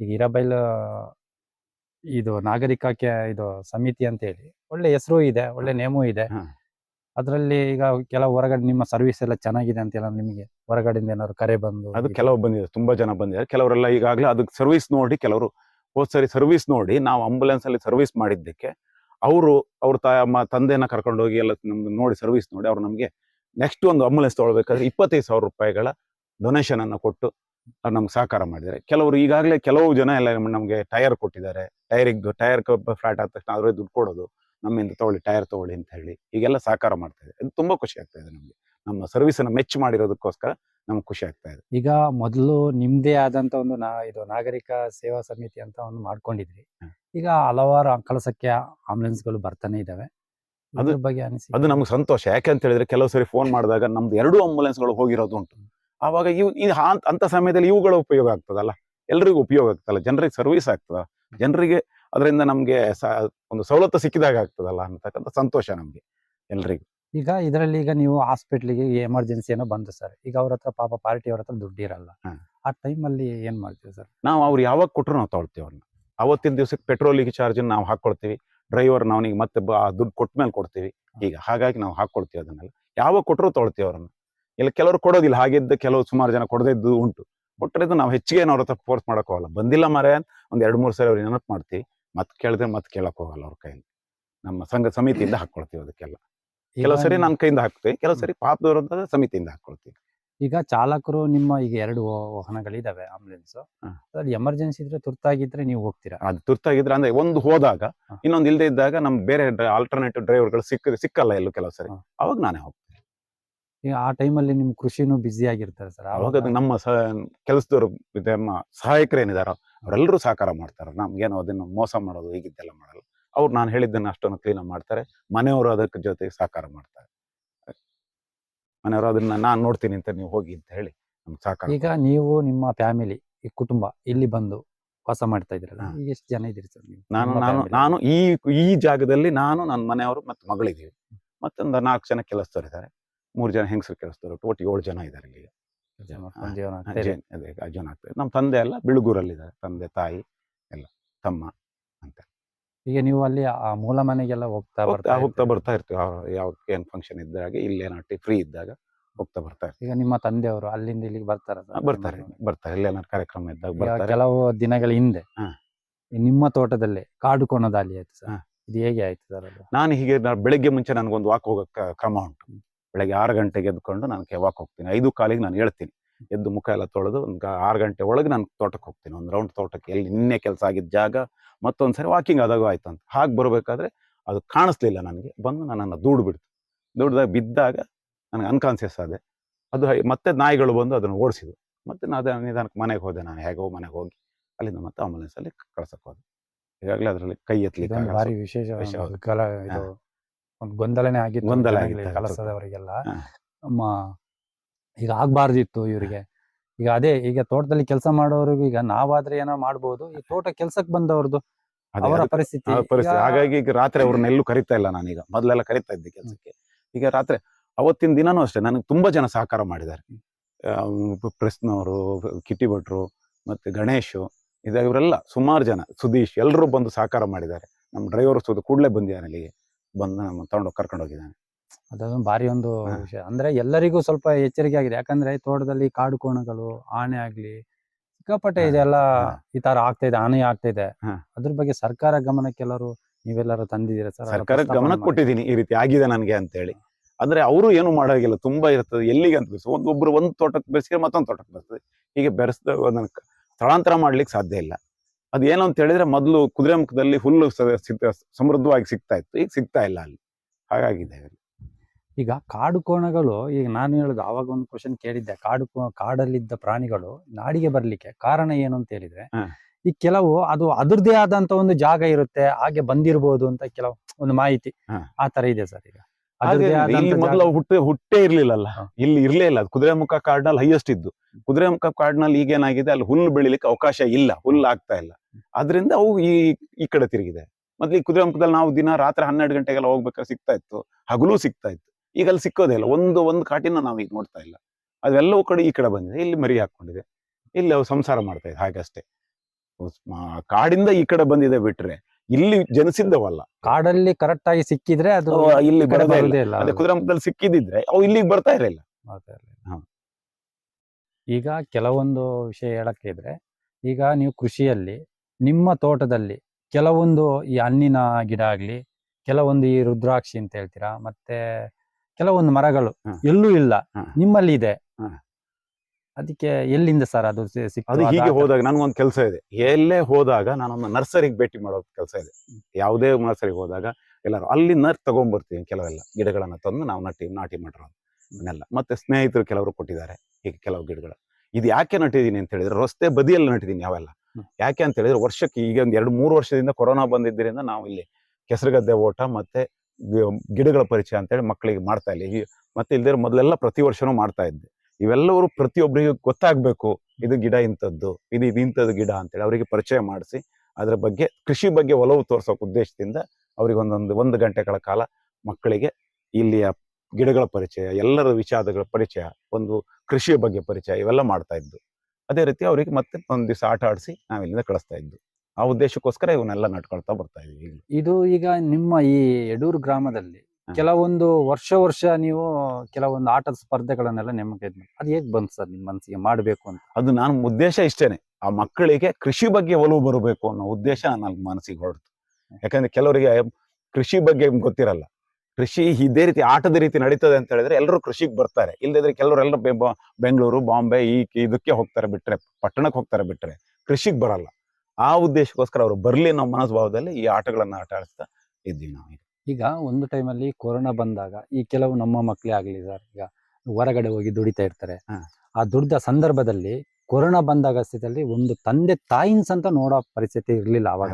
ಈಗ ಇರಬೈಲ್ ಇದು ನಾಗರಿಕಕ್ಕೆ ಇದು ಸಮಿತಿ ಅಂತ ಹೇಳಿ ಒಳ್ಳೆ ಹೆಸರು ಇದೆ ಒಳ್ಳೆ ನೇಮು ಇದೆ. ಹಾ. ಅದರಲ್ಲಿ ಈಗ ಕೆಲವು ಹೊರಗಡೆ ನಿಮ್ಮ ಸರ್ವಿಸ್ ಎಲ್ಲ ಚೆನ್ನಾಗಿದೆ ಅಂತ ಹೇಳಿ ನಿಮಗೆ ಹೊರಗಡೆಯಿಂದ ಏನಾದ್ರು ಕರೆ ಬಂದು ಅದು ಕೆಲವು ಬಂದಿದೆ ತುಂಬಾ ಜನ ಬಂದಿದ್ದಾರೆ. ಕೆಲವರೆಲ್ಲ ಈಗಾಗಲೇ ಅದಕ್ಕೆ ಸರ್ವಿಸ್ ನೋಡಿ ಕೆಲವರು ಹೋದ್ ಸರಿ ಸರ್ವಿಸ್ ನೋಡಿ ನಾವು ಆಂಬುಲೆನ್ಸ್ ಅಲ್ಲಿ ಸರ್ವಿಸ್ ಮಾಡಿದ್ದಕ್ಕೆ ಅವರು ಅವ್ರ ತಾಯಮ್ಮ ತಂದೆನ ಕರ್ಕೊಂಡು ಹೋಗಿ ಎಲ್ಲ ನಮ್ದು ನೋಡಿ ಸರ್ವಿಸ್ ನೋಡಿ ಅವ್ರು ನಮಗೆ ನೆಕ್ಸ್ಟ್ ಒಂದು ಆಂಬುಲೆನ್ಸ್ ತೊಗೊಳ್ಬೇಕಾದ್ರೆ ಇಪ್ಪತ್ತೈದು ಸಾವಿರ ರೂಪಾಯಿಗಳ ಡೊನೇಷನ್ ಅನ್ನು ಕೊಟ್ಟು ನಮ್ಗೆ ಸಹಕಾರ ಮಾಡಿದ್ದಾರೆ. ಕೆಲವರು ಈಗಾಗಲೇ ಕೆಲವು ಜನ ಎಲ್ಲ ನಮಗೆ ಟೈರ್ ಕೊಟ್ಟಿದ್ದಾರೆ. ಟೈರಿಗೆ ಟೈರ್ ಫ್ಲಾಟ್ ಆದ ತಕ್ಷಣ ಅವರೇ ದುಡ್ಡು ಕೊಡೋದು. ನಮ್ಮಿಂದ ತಗೊಳ್ಳಿ ಟೈರ್ ತಗೊಳ್ಳಿ ಅಂತ ಹೇಳಿ ಈಗೆಲ್ಲ ಸಹಕಾರ ಮಾಡ್ತಾ ಇದೆ ಅದು ತುಂಬಾ ಖುಷಿ ಆಗ್ತಾ ಇದೆ ನಮಗೆ. ನಮ್ಮ ಸರ್ವಿಸನ್ನು ಮೆಚ್ಚು ಮಾಡಿರೋದಕ್ಕೋಸ್ಕರ ನಮ್ಗೆ ಖುಷಿ ಆಗ್ತಾ ಇದೆ. ಈಗ ಮೊದಲು ನಿಮ್ಮದೇ ಆದಂತ ಒಂದು ನಾ ಇದು ನಾಗರಿಕ ಸೇವಾ ಸಮಿತಿ ಅಂತ ಒಂದು ಮಾಡ್ಕೊಂಡಿದ್ರಿ. ಈಗ ಹಲವಾರು ಕಲಸಕ್ಕೆ ಆಂಬುಲೆನ್ಸ್ಗಳು ಬರ್ತಾನೆ ಇದಾವೆ. ಅದ್ರ ಬಗ್ಗೆ ಅನಿಸಿ ಅದು ನಮ್ಗೆ ಸಂತೋಷ. ಯಾಕೆ ಅಂತ ಹೇಳಿದ್ರೆ ಕೆಲವು ಸರಿ ಫೋನ್ ಮಾಡಿದಾಗ ನಮ್ದು ಎರಡು ಆಂಬುಲೆನ್ಸ್ಗಳು ಹೋಗಿರೋದು ಉಂಟು. ಆವಾಗ ಇವು ಅಂತ ಸಮಯದಲ್ಲಿ ಇವುಗಳ ಉಪಯೋಗ ಆಗ್ತದಲ್ಲ? ಎಲ್ರಿಗೂ ಉಪಯೋಗ ಆಗ್ತದಲ್ಲ? ಜನರಿಗೆ ಸರ್ವಿಸ್ ಆಗ್ತದ? ಜನರಿಗೆ ಅದರಿಂದ ನಮ್ಗೆ ಒಂದು ಸವಲತ್ತು ಸಿಕ್ಕಿದಾಗ ಆಗ್ತದಲ್ಲ ಅಂತಕ್ಕಂಥ ಸಂತೋಷ ನಮ್ಗೆ ಎಲ್ರಿಗೂ. ಈಗ ಇದರಲ್ಲಿ ಈಗ ನೀವು ಹಾಸ್ಪಿಟ್ಲಿಗೆ ಎಮರ್ಜೆನ್ಸಿ ಏನೋ ಬಂತು ಸರ್ ಈಗ ಅವ್ರ ಹತ್ರ ಪಾಪ ಪಾರ್ಟಿ ಅವ್ರ ಹತ್ರ ದುಡ್ಡು ಇರಲ್ಲ. ಹ್ಮ್. ಆ ಟೈಮಲ್ಲಿ ಏನ್ ಮಾಡ್ತೀವಿ ಸರ್? ನಾವು ಅವ್ರು ಯಾವಾಗ ಕೊಟ್ಟರು ನಾವು ತಗೊಳ್ತೀವಿ ಅವ್ರನ್ನ. ಅವತ್ತಿನ ದಿವಸಕ್ಕೆ ಪೆಟ್ರೋಲಿಗೆ ಚಾರ್ಜನ್ನು ನಾವು ಹಾಕ್ಕೊಳ್ತೀವಿ. ಡ್ರೈವರ್ ನಾವನಿಗೆ ಮತ್ತೆ ಬ- ಆ ದುಡ್ಡು ಕೊಟ್ಟ ಮೇಲೆ ಕೊಡ್ತೀವಿ. ಈಗ ಹಾಗಾಗಿ ನಾವು ಹಾಕ್ಕೊಳ್ತೀವಿ ಅದನ್ನೆಲ್ಲ. ಯಾವಾಗ ಕೊಟ್ಟರು ತೊಗೊಳ್ತೀವಿ ಅವ್ರನ್ನ. ಇಲ್ಲ ಕೆಲವರು ಕೊಡೋದಿಲ್ಲ. ಹಾಗಿದ್ದ ಕೆಲವು ಸುಮಾರು ಜನ ಕೊಡದಿದ್ದು ಉಂಟು. ಕೊಟ್ಟರೆ ಇದು ನಾವು ಹೆಚ್ಚಿಗೆ ಅವ್ರ ಹತ್ರ ಫೋರ್ಸ್ ಮಾಡಕ್ ಹೋಗಲ್ಲ. ಬಂದಿಲ್ಲ ಮರೆ ಒಂದು ಒಂದ್ ಎರಡು ಮೂರು ಸರಿ ಅವ್ರಿಗೆ ನೆನಪು ಮಾಡ್ತೀವಿ. ಮತ್ತೆ ಕೇಳಿದ್ರೆ ಮತ್ತೆ ಕೇಳೋಕ್ಕೋಗಲ್ಲ ಅವ್ರ ಕೈಯಲ್ಲಿ. ನಮ್ಮ ಸಂಘ ಸಮಿತಿಯಿಂದ ಹಾಕ್ಕೊಳ್ತೀವಿ ಅದಕ್ಕೆಲ್ಲ. ಕೆಲವು ಸರಿ ನನ್ನ ಕೈಯಿಂದ ಹಾಕ್ತೀವಿ. ಕೆಲವು ಸರಿ ಪಾಪದವರು ಅಂತಂದ್ರೆ ಸಮಿತಿಯಿಂದ ಹಾಕೊಳ್ತೀವಿ ಈಗ ಚಾಲಕರು ನಿಮ್ಮ ಈಗ ಎರಡು ವಾಹನಗಳಿದಾವೆ ಆಂಬುಲೆನ್ಸ್. ಅದ್ರಲ್ಲಿ ಎಮರ್ಜೆನ್ಸಿ ಇದ್ರೆ ತುರ್ತಾಗಿದ್ರೆ ನೀವು ಹೋಗ್ತೀರಾ? ಅದು ತುರ್ತಾಗಿದ್ರೆ ಅಂದ್ರೆ ಒಂದು ಹೋದಾಗ ಇನ್ನೊಂದು ಇಲ್ಲದೆ ಇದ್ದಾಗ ನಮ್ ಬೇರೆ ಆಲ್ಟರ್ನೇಟಿವ್ ಡ್ರೈವರ್ಗಳು ಸಿಕ್ಕ ಸಿಕ್ಕಲ್ಲ ಎಲ್ಲೂ ಕೆಲವು ಸರಿ. ಅವಾಗ ನಾನೇ ಹೋಗ್ತೀನಿ. ಈಗ ಆ ಟೈಮಲ್ಲಿ ನಿಮ್ಮ ಕೃಷಿನೂ ಬ್ಯುಸಿ ಆಗಿರ್ತಾರೆ ಸರ್. ಅವಾಗ ನಮ್ಮ ಕೆಲಸದವರು ನಮ್ಮ ಸಹಾಯಕರು ಏನಿದಾರೋ ಅವರೆಲ್ಲರೂ ಸಹಕಾರ ಮಾಡ್ತಾರೆ. ನಮ್ಗೇನು ಅದನ್ನು ಮೋಸ ಮಾಡೋದು ಹೀಗಿದ್ದೆಲ್ಲ ಮಾಡಲ್ಲ. ಅವ್ರು ನಾನು ಹೇಳಿದ್ದನ್ನು ಅಷ್ಟೊಂದು ಕ್ಲೀನ್ ಮಾಡ್ತಾರೆ. ಮನೆಯವರು ಅದಕ್ಕೆ ಜೊತೆಗೆ ಸಹಕಾರ ಮಾಡ್ತಾರೆ. ಮನೆಯವರು ಅದನ್ನ ನಾನು ನೋಡ್ತೀನಿ ಅಂತ ನೀವು ಹೋಗಿ ಅಂತ ಹೇಳಿ ನಮ್ಗೆ ಸಾಕು ಈಗ ನೀವು ನಿಮ್ಮ ಫ್ಯಾಮಿಲಿ ಈ ಕುಟುಂಬ ಇಲ್ಲಿ ಬಂದು ವಾಸ ಮಾಡ್ತಾ ಇದ್ರಲ್ಲ ಎಷ್ಟು ಜನ ಇದ್ದೀರಿ ಸರ್ ನೀವು? ನಾನು ನಾನು ನಾನು ಈ ಈ ಜಾಗದಲ್ಲಿ ನಾನು ನನ್ನ ಮನೆಯವರು ಮತ್ತು ಮಗಳಿದ್ದೀವಿ ಮತ್ತೊಂದು ನಾಲ್ಕು ಜನ ಕೆಲಸದವ್ರು ಇದ್ದಾರೆ ಮೂರು ಜನ ಹೆಂಗಸರು ಕೆಲಸದವರು ಒಟ್ಟು ಏಳು ಜನ ಇದ್ದಾರೆ ಇಲ್ಲಿ. ಜೀವನ. ಅದೇ ಆಗ್ತದೆ ನಮ್ಮ ತಂದೆ ಎಲ್ಲ ಬಿಳುಗೂರಲ್ಲಿದ್ದಾರೆ ತಂದೆ ತಾಯಿ ಎಲ್ಲ ತಮ್ಮ ಅಂತ. ಈಗ ನೀವು ಅಲ್ಲಿ ಆ ಮೂಲ ಮನೆಗೆಲ್ಲ ಹೋಗ್ತಾ ಬರ್ತಾ ಹೋಗ್ತಾ ಬರ್ತಾ ಇರ್ತೀವಿ. ಯಾವ ಏನ್ ಫಂಕ್ಷನ್ ಇದ್ದಾಗ ಇಲ್ಲೇನಾಟಿ ಫ್ರೀ ಇದ್ದಾಗ ಹೋಗ್ತಾ ಬರ್ತಾ ಇರ್ತೀವಿ. ಈಗ ನಿಮ್ಮ ತಂದೆಯವರು ಅಲ್ಲಿಂದ ಇಲ್ಲಿಗೆ ಬರ್ತಾರೆ ಬರ್ತಾರೆ ಬರ್ತಾರೆ. ಇಲ್ಲೇನಾದ್ರು ಕಾರ್ಯಕ್ರಮ ಇದ್ದಾಗ ಬರ್ತಾರೆ. ಕೆಲವು ದಿನಗಳ ಹಿಂದೆ. ನಿಮ್ಮ ತೋಟದಲ್ಲಿ ಕಾಡು ಕೋಣದಾಲಿ ಆಯ್ತು ಸರ್. ಇದು ಹೇಗೆ ಆಯ್ತು ಸರ್ ನಾನು ಹೀಗೆ ಬೆಳಗ್ಗೆ ಮುಂಚೆ ನನಗೊಂದು ವಾಕ್ ಹೋಗಕ್ಕೆ ಕ್ರಮ ಉಂಟು. ಬೆಳಗ್ಗೆ ಆರು ಗಂಟೆಗೆ ಎದ್ಕೊಂಡು ನಾನು ವಾಕ್ ಹೋಗ್ತೀನಿ. ಐದು ಕಾಲಿಗೆ ನಾನು ಹೇಳ್ತೀನಿ ಎದ್ದು ಮುಖ ಎಲ್ಲ ತೊಳೆದು ಒಂದು ಆರು ಗಂಟೆ ಒಳಗೆ ನಾನು ತೋಟಕ್ಕೆ ಹೋಗ್ತೀನಿ. ಒಂದು ರೌಂಡ್ ತೋಟಕ್ಕೆ. ಎಲ್ಲಿ ನಿನ್ನೆ ಕೆಲಸ ಆಗಿದ್ದ ಜಾಗ ಮತ್ತೊಂದು ಸರಿ ವಾಕಿಂಗ್ ಆದಾಗ ಆಯ್ತು ಅಂತ. ಹಾಗೆ ಬರಬೇಕಾದ್ರೆ ಅದು ಕಾಣಿಸ್ಲಿಲ್ಲ ನನಗೆ. ಬಂದು ನನ್ನನ್ನು ದೂಡು ಬಿಡ್ತು. ದೂಡ್ದಾಗ ಬಿದ್ದಾಗ ನನಗೆ ಅನ್ಕಾನ್ಸಿಯಸ್ ಆದೆ. ಅದು ಮತ್ತೆ ನಾಯಿಗಳು ಬಂದು ಅದನ್ನು ಓಡಿಸಿದ್ವು ಮತ್ತೆ ನಾನು ಅದನ್ನು ನಿಧಾನಕ್ಕೆ ಮನೆಗೆ ಹೋದೆ. ನಾನು ಹೇಗೋ ಮನೆಗೆ ಹೋಗಿ ಅಲ್ಲಿಂದ ಮತ್ತೆ ಆಂಬುಲೆನ್ಸಲ್ಲಿ ಕಳ್ಸಕ್ಕೆ ಹೋದೆ. ಈಗಾಗಲೇ ಅದರಲ್ಲಿ ಕೈ ಎತ್ತಲಿಕ್ಕೆ ಆಗಲ್ಲ. ಭಾರಿ ವಿಶೇಷ ಗೊಂದಲನೇ ಒಂದು ಇದು ಒಂದು ಗೊಂದಲನೇ ಆಗಿತ್ತು ಗೊಂದಲ ಆಗಿತ್ತು, ಕಲಸದವರಿಗೆಲ್ಲ. ನಮ್ಮ ಈಗ ಆಗ್ಬಾರ್ದಿತ್ತು ಇವರಿಗೆ. ಈಗ ಅದೇ ಈಗ ತೋಟದಲ್ಲಿ ಕೆಲಸ ಮಾಡೋರಿಗೂ ಈಗ ನಾವಾದ್ರೆ ಏನೋ ಮಾಡ್ಬೋದು ಈ ತೋಟ ಕೆಲ್ಸಕ್ಕೆ ಬಂದವ್ರದ್ದು ಅವರ ಪರಿಸ್ಥಿತಿ. ಪರಿಸ್ಥಿತಿ. ಹಾಗಾಗಿ ಈಗ ರಾತ್ರಿ ಅವ್ರನ್ನ ಎಲ್ಲೂ ಕರಿತಾ ಇಲ್ಲ ನಾನೀಗ ಮೊದಲೆಲ್ಲ ಕರಿತಾ ಇದ್ದೆ ಕೆಲಸಕ್ಕೆ. ಈಗ ರಾತ್ರಿ ಅವತ್ತಿನ ದಿನಾನೂ ಅಷ್ಟೇ ನನಗೆ ತುಂಬಾ ಜನ ಸಹಕಾರ ಮಾಡಿದ್ದಾರೆ. ಪ್ರೆಸ್ನವರು ಕಿಟ್ಟಿ ಭಟ್ರು ಮತ್ತೆ ಗಣೇಶು ಇದ ಇವರೆಲ್ಲ ಸುಮಾರು ಜನ ಸುದೀಶ್ ಎಲ್ಲರೂ ಬಂದು ಸಹಕಾರ ಮಾಡಿದ್ದಾರೆ. ನಮ್ಮ ಡ್ರೈವರ್ ಸುದ ಕೂಡಲೇ ಬಂದಿದ್ದಾನೆ ಅಲ್ಲಿಗೆ. ಬಂದು ನಮ್ಮ ತಗೊಂಡು ಕರ್ಕೊಂಡು ಹೋಗಿದ್ದಾನೆ ಅದೊಂದು ಭಾರಿ ಒಂದು ವಿಷಯ. ಅಂದ್ರೆ ಎಲ್ಲರಿಗೂ ಸ್ವಲ್ಪ ಎಚ್ಚರಿಕೆ ಆಗಿದೆ. ಯಾಕಂದ್ರೆ ತೋಟದಲ್ಲಿ ಕಾಡು ಕೋಣಗಳು ಆನೆ ಆಗ್ಲಿ ಸಿಕ್ಕಾಪಟ್ಟೆ ಇದೆಲ್ಲ. ಈ ತರ ಆಗ್ತಾ ಇದೆ ಆನೆ ಆಗ್ತಾ ಇದೆ. ಅದ್ರ ಬಗ್ಗೆ ಸರ್ಕಾರ ಗಮನಕ್ಕೆ ಎಲ್ಲರೂ ನೀವೆಲ್ಲರೂ ತಂದಿದ್ದೀರಾ ಸರ್? ಸರ್ಕಾರ ಗಮನ ಕೊಟ್ಟಿದ್ದೀನಿ ಈ ರೀತಿ ಆಗಿದೆ ನನಗೆ ಅಂತ ಹೇಳಿ ಅಂದ್ರೆ ಅವರು ಏನು ಮಾಡೋಗಿಲ್ಲ ತುಂಬಾ ಇರ್ತದೆ. ಎಲ್ಲಿಗೆ ಅಂತ ಬೆಳೆಸಿ ಒಂದೊಬ್ರು ಒಂದು ತೋಟಕ್ಕೆ ಬೆಳೆಸಿದ್ರೆ ಮತ್ತೊಂದು ತೋಟಕ್ಕೆ ಬರ್ತದೆ ಹೀಗೆ ಬೆರೆಸ್ದ ಸ್ಥಳಾಂತರ ಮಾಡ್ಲಿಕ್ಕೆ ಸಾಧ್ಯ ಇಲ್ಲ. ಅದೇನು ಅಂತ ಹೇಳಿದ್ರೆ ಮೊದಲು ಕುದುರೆಮುಖದಲ್ಲಿ ಹುಲ್ಲು ಸಮೃದ್ಧವಾಗಿ ಸಿಗ್ತಾ ಇತ್ತು. ಈಗ ಸಿಗ್ತಾ ಇಲ್ಲ ಅಲ್ಲಿ. ಹಾಗಾಗಿದೆ. ಈಗ ಕಾಡು ಕೋಣಗಳು ಈಗ ನಾನು ಹೇಳೋದು ಆವಾಗ ಒಂದು ಕ್ವಶನ್ ಕೇಳಿದ್ದೆ. ಕಾಡು ಕಾಡಲ್ಲಿದ್ದ ಪ್ರಾಣಿಗಳು ನಾಡಿಗೆ ಬರ್ಲಿಕ್ಕೆ ಕಾರಣ ಏನು ಅಂತ ಹೇಳಿದ್ರೆ ಈ ಕೆಲವು ಅದು ಅದರದೇ ಆದಂತ ಒಂದು ಜಾಗ ಇರುತ್ತೆ ಹಾಗೆ ಬಂದಿರಬಹುದು ಅಂತ ಕೆಲವು ಒಂದು ಮಾಹಿತಿ ಆ ತರ ಇದೆ ಸರ್ ಈಗ. ಮೊದಲು ಹುಟ್ಟೆ ಹುಟ್ಟೆ ಇರ್ಲಿಲ್ಲಲ್ಲ. ಇಲ್ಲಿ ಇರ್ಲೇ ಇಲ್ಲ. ಕುದುರೆಮುಖ ಕಾಡ್ನಲ್ಲಿ ಹೈಯೆಸ್ಟ್ ಇದ್ದು. ಕುದುರೆಮುಖ ಕಾಡ್ನಲ್ಲಿ ಈಗೇನಾಗಿದೆ ಅಲ್ಲಿ ಹುಲ್ಲು ಬೆಳಿಲಿಕ್ಕೆ ಅವಕಾಶ ಇಲ್ಲ. ಹುಲ್ಲು ಆಗ್ತಾ ಇಲ್ಲ. ಅದರಿಂದ ಅವು ಈ ಈ ಕಡೆ ತಿರುಗಿದೆ. ಮೊದ್ಲು ಈ ಕುದುರೆಮುಖದಲ್ಲಿ ನಾವು ದಿನ ರಾತ್ರಿ ಹನ್ನೆರಡು ಗಂಟೆಗೆಲ್ಲ ಹೋಗ್ಬೇಕಾದ್ರೆ ಸಿಗ್ತಾ ಇತ್ತು. ಹಗಲು ಸಿಗ್ತಾ ಇತ್ತು. ಈಗ ಅಲ್ಲಿ ಸಿಕ್ಕೋದೇ ಇಲ್ಲ. ಒಂದು ಒಂದು ಕಾಟಿನ ನಾವು ಈಗ ನೋಡ್ತಾ ಇಲ್ಲ. ಅದೆಲ್ಲವೂ ಕಡೆ ಈ ಕಡೆ ಬಂದಿದೆ. ಇಲ್ಲಿ ಮರಿ ಹಾಕೊಂಡಿದೆ ಇಲ್ಲಿ ಅವು ಸಂಸಾರ ಮಾಡ್ತಾ ಇದೆ ಹಾಗಷ್ಟೇ ಕಾಡಿಂದ ಈ ಕಡೆ ಬಂದಿದೆ ಬಿಟ್ರೆ ಇಲ್ಲಿ ಜನಿಸಿದ್ದವಲ್ಲ. ಕಾಡಲ್ಲಿ ಕರೆಕ್ಟ್ ಆಗಿ ಸಿಕ್ಕಿದ್ರೆ ಅದು ಇಲ್ಲಿ ಇಲ್ಲ. ಅದೇ ಕುದುರೆಮುಖದಲ್ಲಿ ಸಿಕ್ಕಿದಿದ್ರೆ ಅವು ಇಲ್ಲಿಗೆ ಬರ್ತಾ ಇರಲಿಲ್ಲ. ಈಗ ಕೆಲವೊಂದು ವಿಷಯ ಹೇಳಕ್ಕೆ ಇದ್ರೆ ಈಗ ನೀವು ಕೃಷಿಯಲ್ಲಿ ನಿಮ್ಮ ತೋಟದಲ್ಲಿ ಕೆಲವೊಂದು ಈ ಹಣ್ಣಿನ ಗಿಡ ಆಗ್ಲಿ ಕೆಲವೊಂದು ಈ ರುದ್ರಾಕ್ಷಿ ಅಂತ ಹೇಳ್ತೀರಾ ಮತ್ತೆ ಕೆಲವೊಂದು ಮರಗಳು ಎಲ್ಲೂ ಇಲ್ಲ. ನಿಮ್ಮಲ್ಲಿ ಇದೆ. ಅದಕ್ಕೆ ಎಲ್ಲಿಂದ ಸರ್ ಅದು? ಅದು ಹೀಗೆ ಹೋದಾಗ ನನಗೊಂದು ಕೆಲಸ ಇದೆ. ಎಲ್ಲೇ ಹೋದಾಗ ನಾನೊಂದು ನರ್ಸರಿಗೆ ಭೇಟಿ ಮಾಡೋ ಕೆಲಸ ಇದೆ. ಯಾವುದೇ ನರ್ಸರಿಗೆ ಹೋದಾಗ ಎಲ್ಲರೂ ಅಲ್ಲಿ ನರ್ ತಗೊಂಡ್ಬರ್ತೀವಿ ಕೆಲವೆಲ್ಲ ಗಿಡಗಳನ್ನು ತಂದು ನಾವು ನಟಿ ನಾಟಿ ಮಾಡಿರೋದು ಅದನ್ನೆಲ್ಲ ಮತ್ತೆ ಸ್ನೇಹಿತರು ಕೆಲವರು ಕೊಟ್ಟಿದ್ದಾರೆ ಹೀಗೆ ಕೆಲವು ಗಿಡಗಳು. ಇದು ಯಾಕೆ ನಟ್ಟಿದ್ದೀನಿ ಅಂತ ಹೇಳಿದ್ರೆ ರಸ್ತೆ ಬದಿಯಲ್ಲಿ ನಟ್ಟಿದ್ದೀನಿ ಯಾವೆಲ್ಲ ಯಾಕೆ ಅಂತ ಹೇಳಿದ್ರೆ ವರ್ಷಕ್ಕೆ ಈಗ ಒಂದು ಎರಡು ಮೂರು ವರ್ಷದಿಂದ ಕೊರೋನಾ ಬಂದಿದ್ದರಿಂದ ನಾವು ಇಲ್ಲಿ ಕೆಸರುಗದ್ದೆ ಓಟ ಮತ್ತೆ ಗಿಡಗಳ ಪರಿಚಯ ಅಂತೇಳಿ ಮಕ್ಕಳಿಗೆ ಮಾಡ್ತಾ ಇಲ್ಲ ಮತ್ತೆ ಇಲ್ದಿರ ಮೊದಲೆಲ್ಲ ಪ್ರತಿ ವರ್ಷನೂ ಮಾಡ್ತಾ ಇದ್ದೆ. ಇವೆಲ್ಲವರು ಪ್ರತಿಯೊಬ್ಬರಿಗೂ ಗೊತ್ತಾಗಬೇಕು, ಇದು ಗಿಡ ಇಂಥದ್ದು, ಇದು ಇದು ಇಂಥದ್ದು ಗಿಡ ಅಂತೇಳಿ ಅವರಿಗೆ ಪರಿಚಯ ಮಾಡಿಸಿ, ಅದರ ಬಗ್ಗೆ ಕೃಷಿ ಬಗ್ಗೆ ಒಲವು ತೋರಿಸೋಕೆ ಉದ್ದೇಶದಿಂದ ಅವರಿಗೆ ಒಂದೊಂದು, ಒಂದು ಗಂಟೆಗಳ ಕಾಲ ಮಕ್ಕಳಿಗೆ ಇಲ್ಲಿಯ ಗಿಡಗಳ ಪರಿಚಯ, ಎಲ್ಲರ ವಿಚಾರಗಳ ಪರಿಚಯ, ಒಂದು ಕೃಷಿಯ ಬಗ್ಗೆ ಪರಿಚಯ ಇವೆಲ್ಲ ಮಾಡ್ತಾ ಇದ್ದು. ಅದೇ ರೀತಿ ಅವರಿಗೆ ಮತ್ತೆ ಒಂದು ದಿವಸ ಆಟ ಆಡಿಸಿ ನಾವು ಇಲ್ಲಿಂದ ಕಳಿಸ್ತಾ ಇದ್ದು. ಆ ಉದ್ದೇಶಕ್ಕೋಸ್ಕರ ಇವನ್ನೆಲ್ಲ ನಡ್ಕೊಳ್ತಾ ಬರ್ತಾ ಇದೀವಿ ಇದು ಈಗ ನಿಮ್ಮ ಈ ಯಡೂರು ಗ್ರಾಮದಲ್ಲಿ ಕೆಲವೊಂದು ವರ್ಷ ವರ್ಷ ನೀವು ಕೆಲವೊಂದು ಆಟದ ಸ್ಪರ್ಧೆಗಳನ್ನೆಲ್ಲ ನಿಮಗೆ ಅದು ಹೇಗೆ ಬಂತು ಸರ್ ನಿಮ್ಮ ಮನಸ್ಸಿಗೆ ಮಾಡಬೇಕು ಅಂತ? ಅದು ನಾನು ಉದ್ದೇಶ ಇಷ್ಟೇನೆ. ಆ ಮಕ್ಕಳಿಗೆ ಕೃಷಿ ಬಗ್ಗೆ ಒಲವು ಬರಬೇಕು ಅನ್ನೋ ಉದ್ದೇಶ ನನ್ನ ಮನಸ್ಸಿಗೆ ಹೊರಡ್ತು ಯಾಕಂದ್ರೆ ಕೆಲವರಿಗೆ ಕೃಷಿ ಬಗ್ಗೆ ಗೊತ್ತಿರಲ್ಲ. ಕೃಷಿ ಇದೇ ರೀತಿ ಆಟದ ರೀತಿ ನಡೀತದೆ ಅಂತ ಹೇಳಿದ್ರೆ ಎಲ್ಲರೂ ಕೃಷಿಗೆ ಬರ್ತಾರೆ. ಇಲ್ಲದಿದ್ರೆ ಕೆಲವರೆಲ್ಲ ಬೆ- ಬೆಂಗಳೂರು ಬಾಂಬೆ ಈ ಇದಕ್ಕೆ ಹೋಗ್ತಾರೆ ಬಿಟ್ರೆ ಪಟ್ಟಣಕ್ಕೆ ಹೋಗ್ತಾರೆ ಬಿಟ್ರೆ ಕೃಷಿಗೆ ಬರಲ್ಲ. ಆ ಉದ್ದೇಶಕ್ಕೋಸ್ಕರ ಅವರು ಬರ್ಲಿ ಅನ್ನೋ ಮನಸ್ಭಾವದಲ್ಲಿ ಈ ಆಟಗಳನ್ನು ಆಟ ಆಡಿಸ್ತಾ ಇದ್ದೀವಿ ನಾವು ಈಗ. ಒಂದು ಟೈಮಲ್ಲಿ ಕೊರೋನಾ ಬಂದಾಗ ಈ ಕೆಲವು ನಮ್ಮ ಮಕ್ಕಳೇ ಆಗಲಿ ಸರ್ ಈಗ ಹೊರಗಡೆ ಹೋಗಿ ದುಡಿತಾ ಇರ್ತಾರೆ. ಆ ದುಡಿದ ಸಂದರ್ಭದಲ್ಲಿ ಕೊರೋನಾ ಬಂದಾಗ ಸ್ಥಿತಿಯಲ್ಲಿ ಒಂದು ತಂದೆ ತಾಯಿನ್ಸ್ ಅಂತ ನೋಡೋ ಪರಿಸ್ಥಿತಿ ಇರಲಿಲ್ಲ ಅವಾಗ.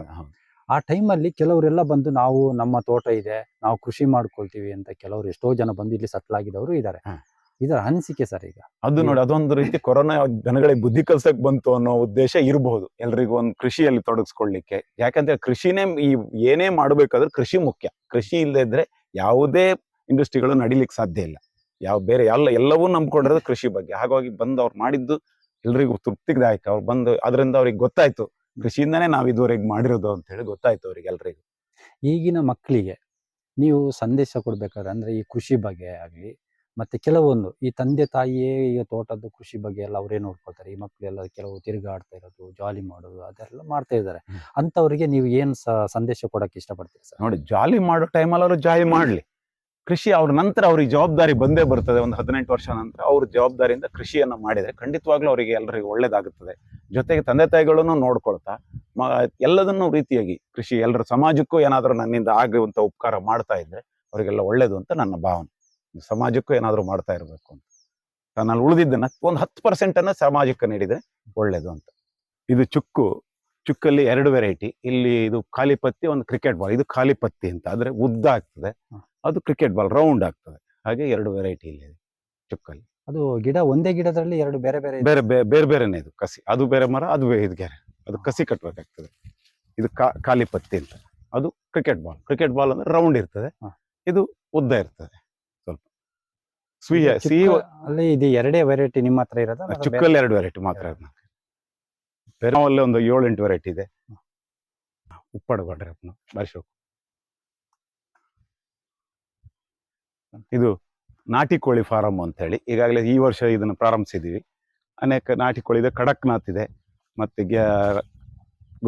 ಆ ಟೈಮಲ್ಲಿ ಕೆಲವರೆಲ್ಲ ಬಂದು ನಾವು ನಮ್ಮ ತೋಟ ಇದೆ ನಾವು ಕೃಷಿ ಮಾಡ್ಕೊಳ್ತೀವಿ ಅಂತ ಕೆಲವರು ಎಷ್ಟೋ ಜನ ಬಂದು ಇಲ್ಲಿ ಸಟ್ಲ್ ಆಗಿದವರು ಇದ್ದಾರೆ. ಇದರ ಅನಿಸಿಕೆ ಸರ್ ಈಗ. ಅದು ನೋಡಿ ಅದೊಂದು ರೀತಿ ಕೊರೋನಾ ಜನಗಳಿಗೆ ಬುದ್ಧಿ ಕಲ್ಸಕ್ ಬಂತು ಅನ್ನೋ ಉದ್ದೇಶ ಇರಬಹುದು. ಎಲ್ರಿಗೂ ಒಂದು ಕೃಷಿಯಲ್ಲಿ ತೊಡಗಿಸ್ಕೊಳ್ಳಿಕ್ಕೆ. ಯಾಕಂದ್ರೆ ಕೃಷಿನೇ ಈ ಏನೇ ಮಾಡಬೇಕಾದ್ರೂ ಕೃಷಿ ಮುಖ್ಯ. ಕೃಷಿ ಇಲ್ಲದೆ ಇದ್ರೆ ಯಾವುದೇ ಇಂಡಸ್ಟ್ರಿಗಳು ನಡಿಲಿಕ್ಕೆ ಸಾಧ್ಯ ಇಲ್ಲ. ಯಾವ ಬೇರೆ ಎಲ್ಲ ಎಲ್ಲವೂ ನಂಬ್ಕೊಂಡಿರೋದು ಕೃಷಿ ಬಗ್ಗೆ. ಹಾಗಾಗಿ ಬಂದು ಅವ್ರು ಮಾಡಿದ್ದು ಎಲ್ರಿಗೂ ತೃಪ್ತಿದಾಯಕ. ಅವ್ರು ಬಂದು ಅದರಿಂದ ಅವ್ರಿಗೆ ಗೊತ್ತಾಯ್ತು. ಕೃಷಿಯಿಂದನೇ ನಾವು ಇದುವರೆಗೆ ಮಾಡಿರೋದು ಅಂತ ಹೇಳಿ ಗೊತ್ತಾಯ್ತು ಅವ್ರಿಗೆ ಎಲ್ರಿಗೂ. ಈಗಿನ ಮಕ್ಕಳಿಗೆ ನೀವು ಸಂದೇಶ ಕೊಡ್ಬೇಕಾದ್ರೆ ಅಂದ್ರೆ ಈ ಕೃಷಿ ಬಗ್ಗೆ ಆಗಲಿ ಮತ್ತೆ ಕೆಲವೊಂದು ಈ ತಂದೆ ತಾಯಿಯೇ ಈಗ ತೋಟದ್ದು ಕೃಷಿ ಬಗ್ಗೆ ಎಲ್ಲ ಅವರೇ ನೋಡ್ಕೊಳ್ತಾರೆ. ಈ ಮಕ್ಕಳೆಲ್ಲ ಕೆಲವು ತಿರುಗಾಡ್ತಾ ಇರೋದು ಜಾಲಿ ಮಾಡೋದು ಅದೆಲ್ಲ ಮಾಡ್ತಾ ಇದ್ದಾರೆ. ಅಂಥವರಿಗೆ ಅಂತವ್ರಿಗೆ ನೀವು ಏನು ಸಂದೇಶ ಕೊಡಕ್ಕೆ ಇಷ್ಟಪಡ್ತೀರಿ ಸರ್? ನೋಡಿ ಜಾಲಿ ಮಾಡೋ ಟೈಮಲ್ಲಿ ಅವರು ಜಾಲಿ ಮಾಡಲಿ. ಕೃಷಿ ಅವ್ರ ನಂತರ ಅವ್ರಿಗೆ ಜವಾಬ್ದಾರಿ ಬಂದೇ ಬರ್ತದೆ. ಒಂದು ಹದಿನೆಂಟು ವರ್ಷ ನಂತರ ಅವ್ರ ಜವಾಬ್ದಾರಿಯಿಂದ ಕೃಷಿಯನ್ನು ಮಾಡಿದರೆ ಖಂಡಿತವಾಗ್ಲೂ ಅವರಿಗೆ ಎಲ್ಲರಿಗೂ ಒಳ್ಳೇದಾಗುತ್ತದೆ. ಜೊತೆಗೆ ತಂದೆ ತಾಯಿಗಳನ್ನು ನೋಡ್ಕೊಳ್ತಾ ಮ- ಎಲ್ಲದನ್ನೂ ರೀತಿಯಾಗಿ ಕೃಷಿ ಎಲ್ಲರ ಸಮಾಜಕ್ಕೂ ಏನಾದರೂ ನನ್ನಿಂದ ಆಗುವಂಥ ಉಪಕಾರ ಮಾಡ್ತಾ ಇದ್ದರೆ ಅವರಿಗೆಲ್ಲ ಒಳ್ಳೇದು ಅಂತ ನನ್ನ ಭಾವನೆ. ಸಮಾಜಕ್ಕೂ ಏನಾದರೂ ಮಾಡ್ತಾ ಇರಬೇಕು ಅಂತ. ತನ್ನಲ್ಲಿ ಉಳಿದಿದ್ದನ್ನ ಒಂದು ಹತ್ತು ಪರ್ಸೆಂಟನ್ನು ಅನ್ನ ಸಮಾಜಕ್ಕೆ ನೀಡಿದರೆ ಒಳ್ಳೆಯದು ಅಂತ. ಇದು ಚುಕ್ಕು ಚುಕ್ಕಲ್ಲಿ ಎರಡು ವೆರೈಟಿ ಇಲ್ಲಿ ಇದು ಖಾಲಿ ಪತ್ತಿ ಒಂದು ಕ್ರಿಕೆಟ್ ಬಾಲ್ ಇದು ಖಾಲಿ ಪತ್ತಿ ಅಂತ. ಆದರೆ ಉದ್ದ ಆಗ್ತದೆ. ಅದು ಕ್ರಿಕೆಟ್ ಬಾಲ್ ರೌಂಡ್ ಆಗ್ತದೆ. ಹಾಗೆ ಎರಡು ವೆರೈಟಿ ಇಲ್ಲಿ ಚುಕ್ಕಲ್ಲಿ. ಅದು ಗಿಡ ಒಂದೇ ಗಿಡದಲ್ಲಿ ಎರಡು ಬೇರೆ ಬೇರೆ. ಬೇರೆ ಬೇರೆ ಬೇರೆನೇ ಇದು ಕಸಿ. ಅದು ಬೇರೆ ಮರ ಅದು ಇದು ಬೇರೆ ಅದು ಕಸಿ ಕಟ್ಟಬೇಕಾಗ್ತದೆ ಇದು ಕಾ ಖಾಲಿಪತ್ತಿ ಅಂತ. ಅದು ಕ್ರಿಕೆಟ್ ಬಾಲ್ ಕ್ರಿಕೆಟ್ ಬಾಲ್ ಅಂದ್ರೆ ರೌಂಡ್ ಇರ್ತದೆ. ಇದು ಉದ್ದ ಇರ್ತದೆ. ಚುಕ್ಕ ಸಿಹಿ ಅಲ್ಲಿ ಇದು ಎರಡೇ ವೆರೈಟಿ ನಿಮ್ಮ ಹತ್ರ ಇರೋದು ಚುಕ್ಕಲ್ಲಿ ಎರಡು ವೆರೈಟಿ ಮಾತ್ರ ನಮ್ಗೆ. ಒಂದು ಏಳು ಎಂಟು ವೆರೈಟಿ ಇದೆ. ಉಪ್ಪಡ ಬಾಡ್ರಿ ಅಪ್ಪನ ಇದು ನಾಟಿ ಕೋಳಿ ಫಾರಂ ಅಂತ ಹೇಳಿ ಈಗಾಗಲೇ ಈ ವರ್ಷ ಇದನ್ನು ಪ್ರಾರಂಭಿಸಿದೀವಿ. ಅನೇಕ ನಾಟಿ ಕೋಳಿ ಇದೆ. ಕಡಕ್ನಾಥ್ ಇದೆ. ಮತ್ತೆ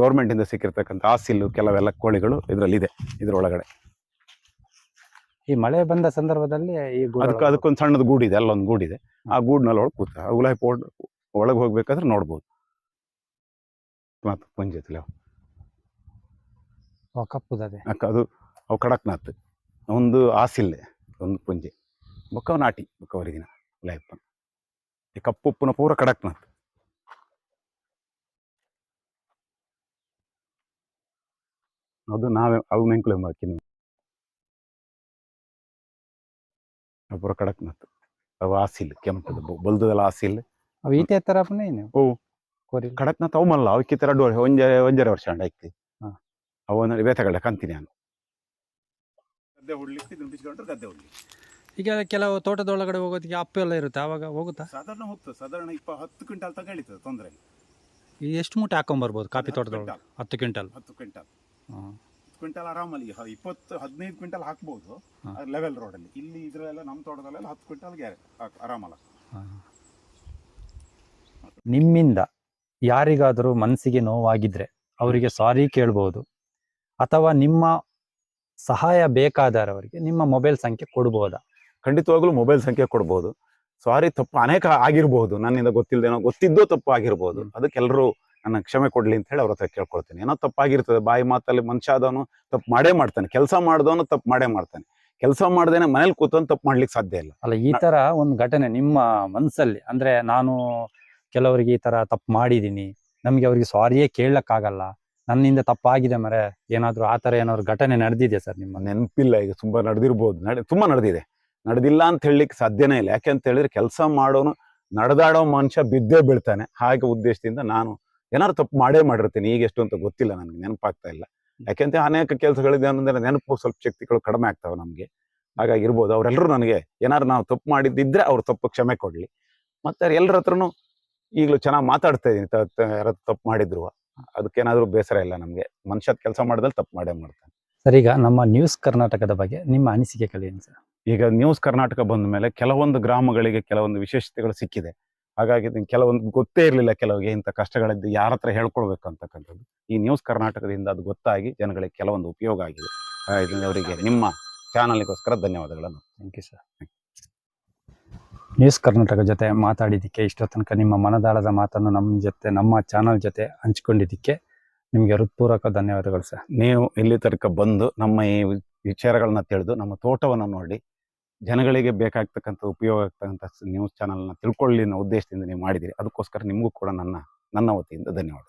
ಗೌರ್ಮೆಂಟಿಂದ ಸಿಕ್ಕಿರ್ತಕ್ಕಂಥ ಆಸಿಲ್ಲು ಕೆಲವೆಲ್ಲ ಕೋಳಿಗಳು ಇದರಲ್ಲಿ ಇದೆ ಇದ್ರೊಳಗಡೆ. ಈ ಮಳೆ ಬಂದ ಸಂದರ್ಭದಲ್ಲಿ ಈ ಗೂಡು ಅದಕ್ಕೆ ಅದಕ್ಕೊಂದು ಸಣ್ಣದ ಗೂಡಿದೆ ಅಲ್ಲೊಂದು ಗೂಡಿದೆ. ಆ ಗೂಡ್ನಲ್ಲಿ ಒಳಗೆ ಕೂತ ಉಲಾಯಿ ಪೋರ್ಟ್ ಒಳಗೆ ಹೋಗ್ಬೇಕಾದ್ರೆ ನೋಡ್ಬೋದು. ಮತ್ತು ಪುಂಜತಿಲ್ಲ ಕಪ್ಪುದದೆ ಅಕ್ಕ ಅದು ಅವು ಕಡಕ್ನಾಥ್ ಒಂದು ಆಸಿಲ್ಲೆ ಒಂದು ಪುಂಜೆ. ಬೊಕ್ಕ ನಾಟಿ ಬೊಕ್ಕ ಹೊರಗಿನ ಉಲಾಯಪ್ಪನ ಈ ಕಪ್ಪು ಉಪ್ಪುನ ಪೂರ ಕಡಕ್ನಾಥ್ ಅದು ನಾವೇ ಅವು ಮೆಂಕುಲೆ ಹಾಕಿನ ಪೂರ ಕಡಕ್ನಾಥ್. ಅವು ಆಸಿಲ್ ಕೆಂಪದ ಬೊಲ್ದದಲ್ಲ ಆಸಿಲ್. ಅವು ಈಟೆ ತರ ನೀವು ಓ. ಕೋರಿ ಕಡಕ್ನಾಥ್ ಅವು ಮಲ್ಲ ಅವಕ್ಕೆ ತರ ವರ್ಷ ಒಂಜೆ ಒಂಜರೆ ವರ್ಷ ಅಂಡ ಐತಿ ಅವನ ಬೇತಗಡೆ ಕಂತೀನಿ ನಾನು. ಗದ್ದೆ ಹುಡ್ಲಿಕ್ಕೆ ಇದನ್ನ ಬಿಚ್ಕೊಂಡ್ರೆ ಗದ್ದೆ ಹುಡ್ಲಿ ಈಗ ಕೆಲವು ತೋಟದೊಳಗಡೆ ಹೋಗೋದಕ್ಕೆ ಅಪ್ಪ ಎಲ್ಲ ಇರುತ್ತೆ ಆವಾಗ ಹೋಗುತ್ತಾ? ಸಾಧಾರಣ ಹೋಗ್ತದೆ ಸಾಧಾರಣ ಇಪ್ಪ ಹತ್ತು ಕ್ವಿಂಟಾಲ್ ತಗ ತೊಂದರೆ. ಈ ಎಷ್ಟು ಮೂಟೆ ಹಾಕೊಂಡ್ಬರ್ಬೋದು ಕಾಫಿ ತೋಟದೊಳಗೆ? ಕ್ವಿಂಟಾಲ್. ಹತ್ತು ಕ್ವಿಂಟಲ್. ಹತ್ತು ಕ್ವಿಂಟಾಲ್. ಹ್ಮ್. ಹತ್ತು ಕ್ವಿಂಟಾಲ್ ಆರಾಮಲ್ಲಿ ಹ- ಇಪ್ಪತ್ತು ಹದಿನೈದು ಕ್ವಿಂಟಲ್ ಹಾಕ್ಬೋದು. ಲೆವೆಲ್ ರೋಡಲ್ಲಿ ಇಲ್ಲಿ ಇದ್ರಲ್ಲೆಲ್ಲ ನಮ್ಮ ತೋಟದಲ್ಲೆಲ್ಲ ಹತ್ತು ಕ್ವಿಂಟಲ್ ಗ್ಯಾರೆ ಆರಾಮಲ್ಲ ನಿಮ್ಮಿಂದ ಯಾರಿಗಾದರೂ ಮನಸ್ಸಿಗೆ ನೋವಾಗಿದ್ರೆ ಅವರಿಗೆ ಸಾರಿ ಕೇಳ್ಬೋದು. ಅಥವಾ ನಿಮ್ಮ ಸಹಾಯ ಬೇಕಾದವರಿಗೆ ನಿಮ್ಮ ಮೊಬೈಲ್ ಸಂಖ್ಯೆ ಕೊಡ್ಬೋದಾ? ಖಂಡಿತವಾಗ್ಲೂ ಮೊಬೈಲ್ ಸಂಖ್ಯೆ ಕೊಡ್ಬೋದು. ಸಾರಿ ತಪ್ಪು ಅನೇಕ ಆಗಿರ್ಬೋದು. ನನ್ನಿಂದ ಗೊತ್ತಿಲ್ಲದೇನೋ ಗೊತ್ತಿದ್ದೋ ತಪ್ಪು ಆಗಿರ್ಬೋದು. ಹ್ಮ್. ನನ್ನ ಕ್ಷಮೆ ಕೊಡ್ಲಿ ಅಂತ ಹೇಳಿ ಅವ್ರ ಹತ್ರ ಕೇಳ್ಕೊಳ್ತೀನಿ. ಏನೋ ತಪ್ಪಾಗಿರ್ತದೆ ಬಾಯಿ ಮಾತಲ್ಲಿ ಮನುಷ್ಯ ಆದವನು ತಪ್ಪು ಮಾಡೇ ಮಾಡ್ತಾನೆ. ಕೆಲಸ ಮಾಡಿದವನು ತಪ್ಪು ಮಾಡೇ ಮಾಡ್ತಾನೆ. ಕೆಲಸ ಮಾಡ್ದೇನೆ ಮನೇಲಿ ಕೂತವನು ತಪ್ಪು ಮಾಡ್ಲಿಕ್ಕೆ ಸಾಧ್ಯ ಇಲ್ಲ. ಅಲ್ಲ ಈ ತರ ಒಂದು ಘಟನೆ ನಿಮ್ಮ ಮನಸ್ಸಲ್ಲಿ ಅಂದ್ರೆ ನಾನು ಕೆಲವರಿಗೆ ಈ ತರ ತಪ್ಪು ಮಾಡಿದ್ದೀನಿ ನಮ್ಗೆ ಅವ್ರಿಗೆ ಸಾರಿಯೇ ಕೇಳಕ್ಕಾಗಲ್ಲ ನನ್ನಿಂದ ತಪ್ಪಾಗಿದೆ ಮರೆ ಏನಾದ್ರು ಆ ತರ ಏನಾದ್ರು ಘಟನೆ ನಡೆದಿದೆ ಸರ್ ನಿಮ್ಮ ನೆನಪಿಲ್ಲ ಈಗ ತುಂಬಾ ನಡೆದಿರ್ಬೋದು. ನಡೆ ತುಂಬಾ ನಡೆದಿದೆ. ನಡೆದಿಲ್ಲ ಅಂತ ಹೇಳಲಿಕ್ಕೆ ಸಾಧ್ಯನೇ ಇಲ್ಲ. ಯಾಕೆ ಅಂತ ಹೇಳಿದ್ರೆ ಕೆಲಸ ಮಾಡೋನು ನಡೆದಾಡೋ ಮನುಷ್ಯ ಬಿದ್ದೇ ಬೀಳ್ತಾನೆ. ಹಾಗೆ ಉದ್ದೇಶದಿಂದ ನಾನು ಏನಾದ್ರು ತಪ್ಪು ಮಾಡೇ ಮಾಡಿರ್ತೀನಿ ಈಗ ಎಷ್ಟು ಅಂತ ಗೊತ್ತಿಲ್ಲ ನನಗೆ ನೆನಪಾಗ್ತಾ ಇಲ್ಲ. ಯಾಕೆಂತ ಅನೇಕ ಕೆಲಸಗಳಿದೆ ಅಂದ್ರೆ ನೆನಪು ಸ್ವಲ್ಪ ಶಕ್ತಿಗಳು ಕಡಿಮೆ ಆಗ್ತಾವೆ ನಮಗೆ. ಹಾಗಾಗಿ ಇರ್ಬೋದು ಅವರೆಲ್ಲರೂ ನನಗೆ ಏನಾದ್ರು ನಾವು ತಪ್ಪು ಮಾಡಿದ್ದಿದ್ರೆ ಅವ್ರು ತಪ್ಪು ಕ್ಷಮೆ ಕೊಡ್ಲಿ. ಮತ್ತೆ ಎಲ್ಲರ ಹತ್ರನು ಈಗಲೂ ಚೆನ್ನಾಗಿ ಮಾತಾಡ್ತಾ ಇದೀನಿ ಯಾರು ತಪ್ಪು ಮಾಡಿದ್ರು. ಅದಕ್ಕೇನಾದ್ರೂ ಬೇಸರ ಇಲ್ಲ ನಮಗೆ. ಮನುಷ್ಯದ ಕೆಲಸ ಮಾಡಿದಲ್ಲಿ ತಪ್ಪು ಮಾಡೇ ಮಾಡ್ತಾನೆ. ಸರ್ ಈಗ ನಮ್ಮ ನ್ಯೂಸ್ ಕರ್ನಾಟಕದ ಬಗ್ಗೆ ನಿಮ್ಮ ಅನಿಸಿಕೆ ಕಲಿಯನ್ ಸರ್. ಈಗ ನ್ಯೂಸ್ ಕರ್ನಾಟಕ ಬಂದ ಮೇಲೆ ಕೆಲವೊಂದು ಗ್ರಾಮಗಳಿಗೆ ಕೆಲವೊಂದು ವಿಶೇಷತೆಗಳು ಸಿಕ್ಕಿದೆ. ಹಾಗಾಗಿ ಕೆಲವೊಂದು ಗೊತ್ತೇ ಇರಲಿಲ್ಲ ಕೆಲವರಿಗೆ ಇಂಥ ಕಷ್ಟಗಳಿದ್ದು ಯಾರ ಹತ್ರ ಹೇಳ್ಕೊಳ್ಬೇಕು ಅಂತಕ್ಕಂಥದ್ದು. ಈ ನ್ಯೂಸ್ ಕರ್ನಾಟಕದಿಂದ ಅದು ಗೊತ್ತಾಗಿ ಜನಗಳಿಗೆ ಕೆಲವೊಂದು ಉಪಯೋಗ ಆಗಿದೆ. ಇದರಿಂದ ಅವರಿಗೆ ನಿಮ್ಮ ಚಾನಲ್ಗೋಸ್ಕರ ಧನ್ಯವಾದಗಳನ್ನು. Thank you sir news Karnataka ಜೊತೆ ಮಾತಾಡಿದ್ದಕ್ಕೆ ಇಷ್ಟೋ ತನಕ ನಿಮ್ಮ ಮನದಾಳದ ಮಾತನ್ನು ನಮ್ಮ ಜೊತೆ ನಮ್ಮ ಚಾನಲ್ ಜೊತೆ ಹಂಚ್ಕೊಂಡಿದ್ದಕ್ಕೆ ನಿಮಗೆ ಹೃತ್ಪೂರ್ವಕ ಧನ್ಯವಾದಗಳು ಸರ್ ನೀವು ಇಲ್ಲಿ ತನಕ ಬಂದು ನಮ್ಮ ಈ ವಿಚಾರಗಳನ್ನ ತಿಳಿದು ನಮ್ಮ ತೋಟವನ್ನು ನೋಡಿ ಜನಗಳಿಗೆ ಬೇಕಾಗ್ತಕ್ಕಂಥ ಉಪಯೋಗ ಆಗ್ತಕ್ಕಂಥ ನ್ಯೂಸ್ ಚಾನಲ್ನ ತಿಳ್ಕೊಳ್ಳಿ ಅನ್ನೋ ಉದ್ದೇಶದಿಂದ ನೀವು ಮಾಡಿದ್ದೀರಿ. ಅದಕ್ಕೋಸ್ಕರ ನಿಮಗೂ ಕೂಡ ನನ್ನ ನನ್ನ ವತಿಯಿಂದ ಧನ್ಯವಾದ